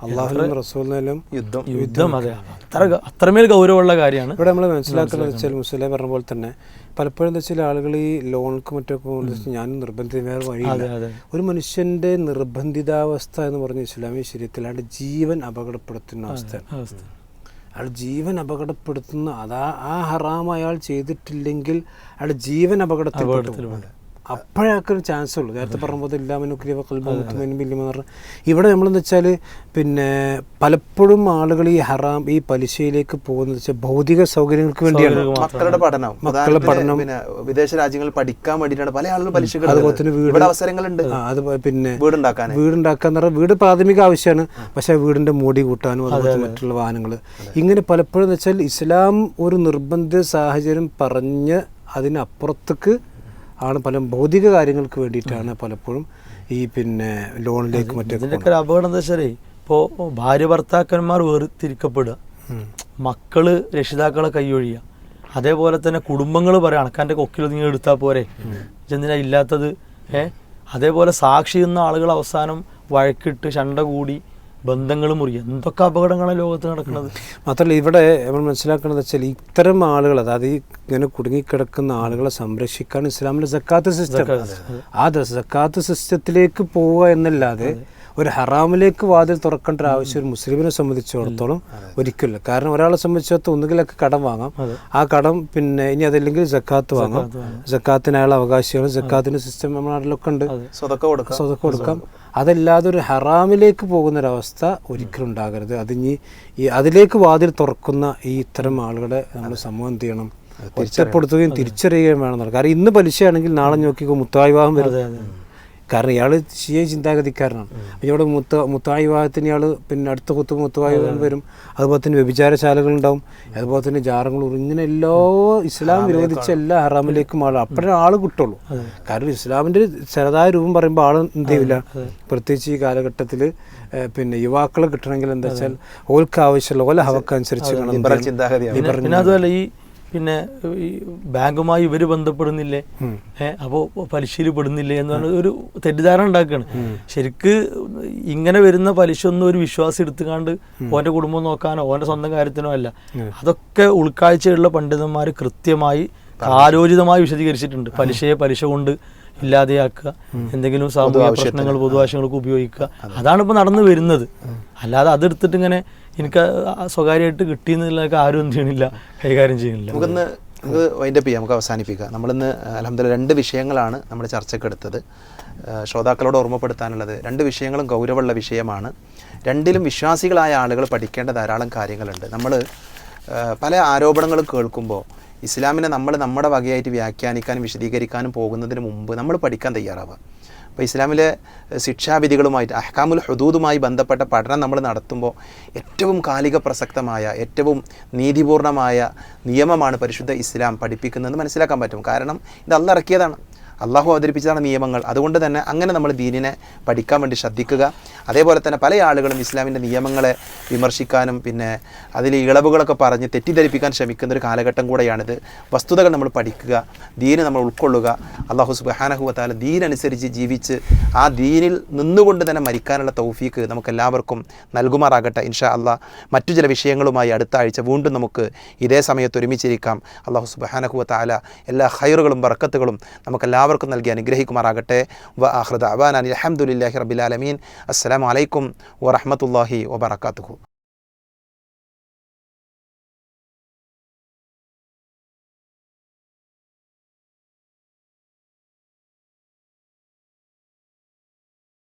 അള്ളാഹുലും റസൂലിനും യുദ്ധം? യുദ്ധം അതെ അത്ര അത്രമേൽ ഗൗരവമുള്ള കാര്യമാണ്. ഇവിടെ നമ്മൾ മനസ്സിലാക്കുന്നത് വെച്ചാൽ മുസ്ലിം പറഞ്ഞ പോലെ തന്നെ പലപ്പോഴും എന്താ വെച്ചാൽ ആളുകൾ ഈ ലോണുക്ക് മറ്റൊക്കെ ഞാനും ഞാൻ നിർബന്ധിത വേറെ വഴിയില്ല. ഒരു മനുഷ്യന്റെ നിർബന്ധിതാവസ്ഥ എന്ന് പറഞ്ഞ ഇസ്ലാമിക ശരീരത്തിൽ അയാളുടെ ജീവൻ അപകടപ്പെടുത്തുന്ന അവസ്ഥ അയാൾ ജീവൻ അപകടപ്പെടുത്തുന്ന അതാ ആ ഹറാം അയാൾ ചെയ്തിട്ടില്ലെങ്കിൽ അയാളുടെ ജീവൻ അപകടത്തിൽപ്പെട്ടു അപ്പോഴൊക്കെ ഒരു ചാൻസ് ഉള്ളൂ നേരത്തെ പറഞ്ഞപ്പോൾ ഇല്ലാമനുക്രിയ കൽബില്ലെന്ന് പറഞ്ഞാൽ ഇവിടെ നമ്മളെന്ന് വെച്ചാൽ പിന്നെ പലപ്പോഴും ആളുകൾ ഈ ഹറാം ഈ പലിശയിലേക്ക് പോകുന്നത് വെച്ചാൽ ഭൗതിക സൗകര്യങ്ങൾക്ക് വേണ്ടിയാണ്. മക്കളുടെ പഠനം. മക്കളുടെ പഠനം. പിന്നെ വിദേശ രാജ്യങ്ങളിൽ പഠിക്കാൻ വേണ്ടിയിട്ടാണ് പല ആളുകളും പലിശ അതുപോലെ തന്നെ വീട്. അവസരങ്ങളുണ്ട്. അത് പിന്നെ വീടുണ്ടാക്കാൻ വീടുണ്ടാക്കാന്ന് പറഞ്ഞാൽ വീട് പ്രാഥമിക ആവശ്യമാണ്. പക്ഷേ വീടിന്റെ മോടി കൂട്ടാനും അതുപോലെ മറ്റുള്ള വാഹനങ്ങൾ ഇങ്ങനെ പലപ്പോഴും എന്ന് വെച്ചാൽ ഇസ്ലാം ഒരു നിർബന്ധ സാഹചര്യം പറഞ്ഞ് അതിനപ്പുറത്തേക്ക് ആണ് പല ഭൗതിക കാര്യങ്ങൾക്ക് വേണ്ടിയിട്ടാണ് പലപ്പോഴും ഈ പിന്നെ ലോണിലേക്ക് മറ്റേ ഇതിന്റെയൊക്കെ ഒരു അപകടം എന്താ വെച്ചാൽ ഇപ്പോൾ ഭാര്യ ഭർത്താക്കന്മാർ വേർതിരിക്കപ്പെടുക. മക്കൾ രക്ഷിതാക്കളെ കൈയൊഴിയുക. അതേപോലെ തന്നെ കുടുംബങ്ങൾ പറയാം അണക്കാന്റെ കൊക്കിൽ നീ എടുത്താൽ പോരെ. എന്തിനാ ഇല്ലാത്തത്? ഏ? അതേപോലെ സാക്ഷി നിന്ന ആളുകൾ അവസാനം വഴക്കിട്ട് ചണ്ട കൂടി ബന്ധങ്ങൾ മുറി എന്തൊക്കെ അപകടങ്ങളാണ് ലോകത്ത് നടക്കുന്നത്? മാത്രമല്ല ഇവിടെ നമ്മൾ മനസ്സിലാക്കുന്നത് വെച്ചാൽ ഇത്തരം ആളുകൾ അതായത് ഈ ഇങ്ങനെ കുടുങ്ങിക്കിടക്കുന്ന ആളുകളെ സംരക്ഷിക്കാൻ ഇസ്ലാമിലെ സക്കാത്ത് സിസ്റ്റം ആ സക്കാത്ത് സിസ്റ്റത്തിലേക്ക് പോവുക എന്നല്ലാതെ ഒരു ഹറാമിലേക്ക് വാതിൽ തുറക്കേണ്ട ഒരു ആവശ്യം ഒരു മുസ്ലിമിനെ സംബന്ധിച്ചിടത്തോളം ഒരിക്കലില്ല കാരണം ഒരാളെ സംബന്ധിച്ചിടത്തോളം ഒന്നുകിലൊക്കെ കടം വാങ്ങാം. ആ കടം പിന്നെ ഇനി അതല്ലെങ്കിൽ ജക്കാത്ത് വാങ്ങാം. ജക്കാത്തിന് അയാൾ അവകാശികൾ ജക്കാത്തിന്റെ സിസ്റ്റം നമ്മുടെ നാട്ടിലൊക്കെ ഉണ്ട്. സ്വതക്ക കൊടുക്കാം. അതല്ലാതെ ഒരു ഹറാമിലേക്ക് പോകുന്നൊരവസ്ഥ ഒരിക്കലും ഉണ്ടാകരുത്. അതിനി ഈ അതിലേക്ക് വാതിൽ തുറക്കുന്ന ഈ ഇത്തരം ആളുകളെ നമ്മൾ സമൂഹം എന്ത് ചെയ്യണം? തിരിച്ചപ്പെടുത്തുകയും തിരിച്ചറിയുകയും വേണം. കാരണം ഇന്ന് പലിശയാണെങ്കിൽ നാളെ നോക്കിക്കോ മുത്തായി വിവാഹം വരും. കാരണം ഇയാൾ ഷിയ ചിന്താഗതിക്കാരനാണ്. അപ്പോൾ ഇവിടെ മുത്ത മുത്തായി വിവാഹത്തിന് ഇയാൾ പിന്നെ അടുത്ത കുത്ത് മുത്തുവായി വരും. അതുപോലെ തന്നെ വ്യഭിചാരശാലകളുണ്ടാവും. അതുപോലെ തന്നെ ജാറങ്ങൾ ഇങ്ങനെ എല്ലാ ഇസ്ലാം വിരോധിച്ച എല്ലാ ഹറാമിലേക്കും ആൾ അപ്പോഴേ ആൾ കിട്ടുള്ളൂ. കാരണം ഇസ്ലാമിന്റെ ചെറുതായ രൂപം പറയുമ്പോൾ ആൾ എന്ത് ചെയ്യില്ല പ്രത്യേകിച്ച് ഈ കാലഘട്ടത്തിൽ പിന്നെ യുവാക്കളെ കിട്ടണമെങ്കിൽ എന്താ വെച്ചാൽ ഓൾക്ക് ആവശ്യമുള്ള ഓല ഹവക്കനുസരിച്ച് പിന്നെ ഈ പിന്നെ ഈ ബാങ്കുമായി ഇവർ ബന്ധപ്പെടുന്നില്ലേ? ഏഹ് അപ്പോൾ പലിശയിൽ പെടുന്നില്ലേ എന്ന് പറഞ്ഞ ഒരു തെറ്റിദ്ധാരണ ഉണ്ടാക്കുകയാണ് ശരിക്ക് ഇങ്ങനെ വരുന്ന പലിശ ഒന്നും ഒരു വിശ്വാസം എടുത്തുകാണ്ട് ഓന്റെ കുടുംബം നോക്കാനോ ഓന്റെ സ്വന്തം കാര്യത്തിനോ അല്ല. അതൊക്കെ ഉൾക്കാഴ്ചയുള്ള പണ്ഡിതന്മാർ കൃത്യമായി കാലോചിതമായി വിശദീകരിച്ചിട്ടുണ്ട്. പലിശയെ പലിശ കൊണ്ട് ഇല്ലാതെയാക്കുക എന്തെങ്കിലും സാമൂഹിക പ്രശ്നങ്ങൾ പൊതുവാശങ്ങൾക്ക് ഉപയോഗിക്കുക. അതാണ് ഇപ്പോൾ നടന്നു വരുന്നത്. അല്ലാതെ അതെടുത്തിട്ട് ഇങ്ങനെ എനിക്ക് സ്വകാര്യമായിട്ട് കിട്ടിയെന്നുള്ളതൊക്കെ ആരും എന്ത് ചെയ്യണില്ല കൈകാര്യം ചെയ്യണില്ല. നമുക്കൊന്ന് നമുക്ക് വൈൻഡപ്പ് ചെയ്യാം നമുക്ക് അവസാനിപ്പിക്കാം. നമ്മളിന്ന് അലഹമ്മദില്ല രണ്ട് വിഷയങ്ങളാണ് നമ്മൾ ചർച്ചയ്ക്ക് എടുത്തത്. ശ്രോതാക്കളോട് ഓർമ്മപ്പെടുത്താനുള്ളത് രണ്ട് വിഷയങ്ങളും ഗൗരവമുള്ള വിഷയമാണ്. രണ്ടിലും വിശ്വാസികളായ ആളുകൾ പഠിക്കേണ്ട ധാരാളം കാര്യങ്ങളുണ്ട്. നമ്മൾ പല ആരോപണങ്ങളും കേൾക്കുമ്പോൾ ഇസ്ലാമിനെ നമ്മൾ നമ്മുടെ വകയായിട്ട് വ്യാഖ്യാനിക്കാനും വിശദീകരിക്കാനും പോകുന്നതിന് മുമ്പ് നമ്മൾ പഠിക്കാൻ തയ്യാറാവുക. അപ്പോൾ ഇസ്ലാമിലെ ശിക്ഷാവിധികളുമായിട്ട് അഹ്കാമുൽ ഹുദൂദുമായി ബന്ധപ്പെട്ട പഠനം നമ്മൾ നടത്തുമ്പോൾ ഏറ്റവും കാലിക പ്രസക്തമായ ഏറ്റവും നീതിപൂർണമായ നിയമമാണ് പരിശുദ്ധ ഇസ്ലാം പഠിപ്പിക്കുന്നതെന്ന് മനസ്സിലാക്കാൻ പറ്റും. കാരണം ഇത് അല്ല അള്ളാഹു അവതരിപ്പിച്ചതാണ് നിയമങ്ങൾ. അതുകൊണ്ട് തന്നെ അങ്ങനെ നമ്മൾ ദീനിനെ പഠിക്കാൻ വേണ്ടി ശ്രദ്ധിക്കുക. അതേപോലെ തന്നെ പല ആളുകളും ഇസ്ലാമിന്റെ നിയമങ്ങളെ വിമർശിക്കാനും പിന്നെ അതിൽ ഇളവുകളൊക്കെ പറഞ്ഞ് തെറ്റിദ്ധരിപ്പിക്കാൻ ശ്രമിക്കുന്ന ഒരു കാലഘട്ടം കൂടെയാണിത്. വസ്തുതകൾ നമ്മൾ പഠിക്കുക ദീനെ നമ്മൾ ഉൾക്കൊള്ളുക. അള്ളാഹു സുബാനഹുവത്താല ദീനനുസരിച്ച് ജീവിച്ച് ആ ദീനിൽ നിന്നുകൊണ്ട് തന്നെ മരിക്കാനുള്ള തൗഫീക്ക് നമുക്ക് എല്ലാവർക്കും നൽകുമാറാകട്ടെ. ഇൻഷാ അള്ളാഹ് മറ്റു ചില വിഷയങ്ങളുമായി അടുത്ത ആഴ്ച വീണ്ടും നമുക്ക് ഇതേ സമയത്ത് ഒരുമിച്ചിരിക്കാം. അള്ളാഹു സുബാനഹുവത്താല എല്ലാ ഹൈറുകളും ബർക്കത്തുകളും നമുക്ക് എല്ലാവർക്കും നൽകി അനുഗ്രഹിക്കുമാറാകട്ടെ വ ആഹ്റദ അബാൻ അലി അഹമ്മദില്ലാഹി റബിലാലമീൻ അസ്സലാമു അലൈക്കും വറഹമത്തല്ലാഹി വബർക്കാത്തുഹു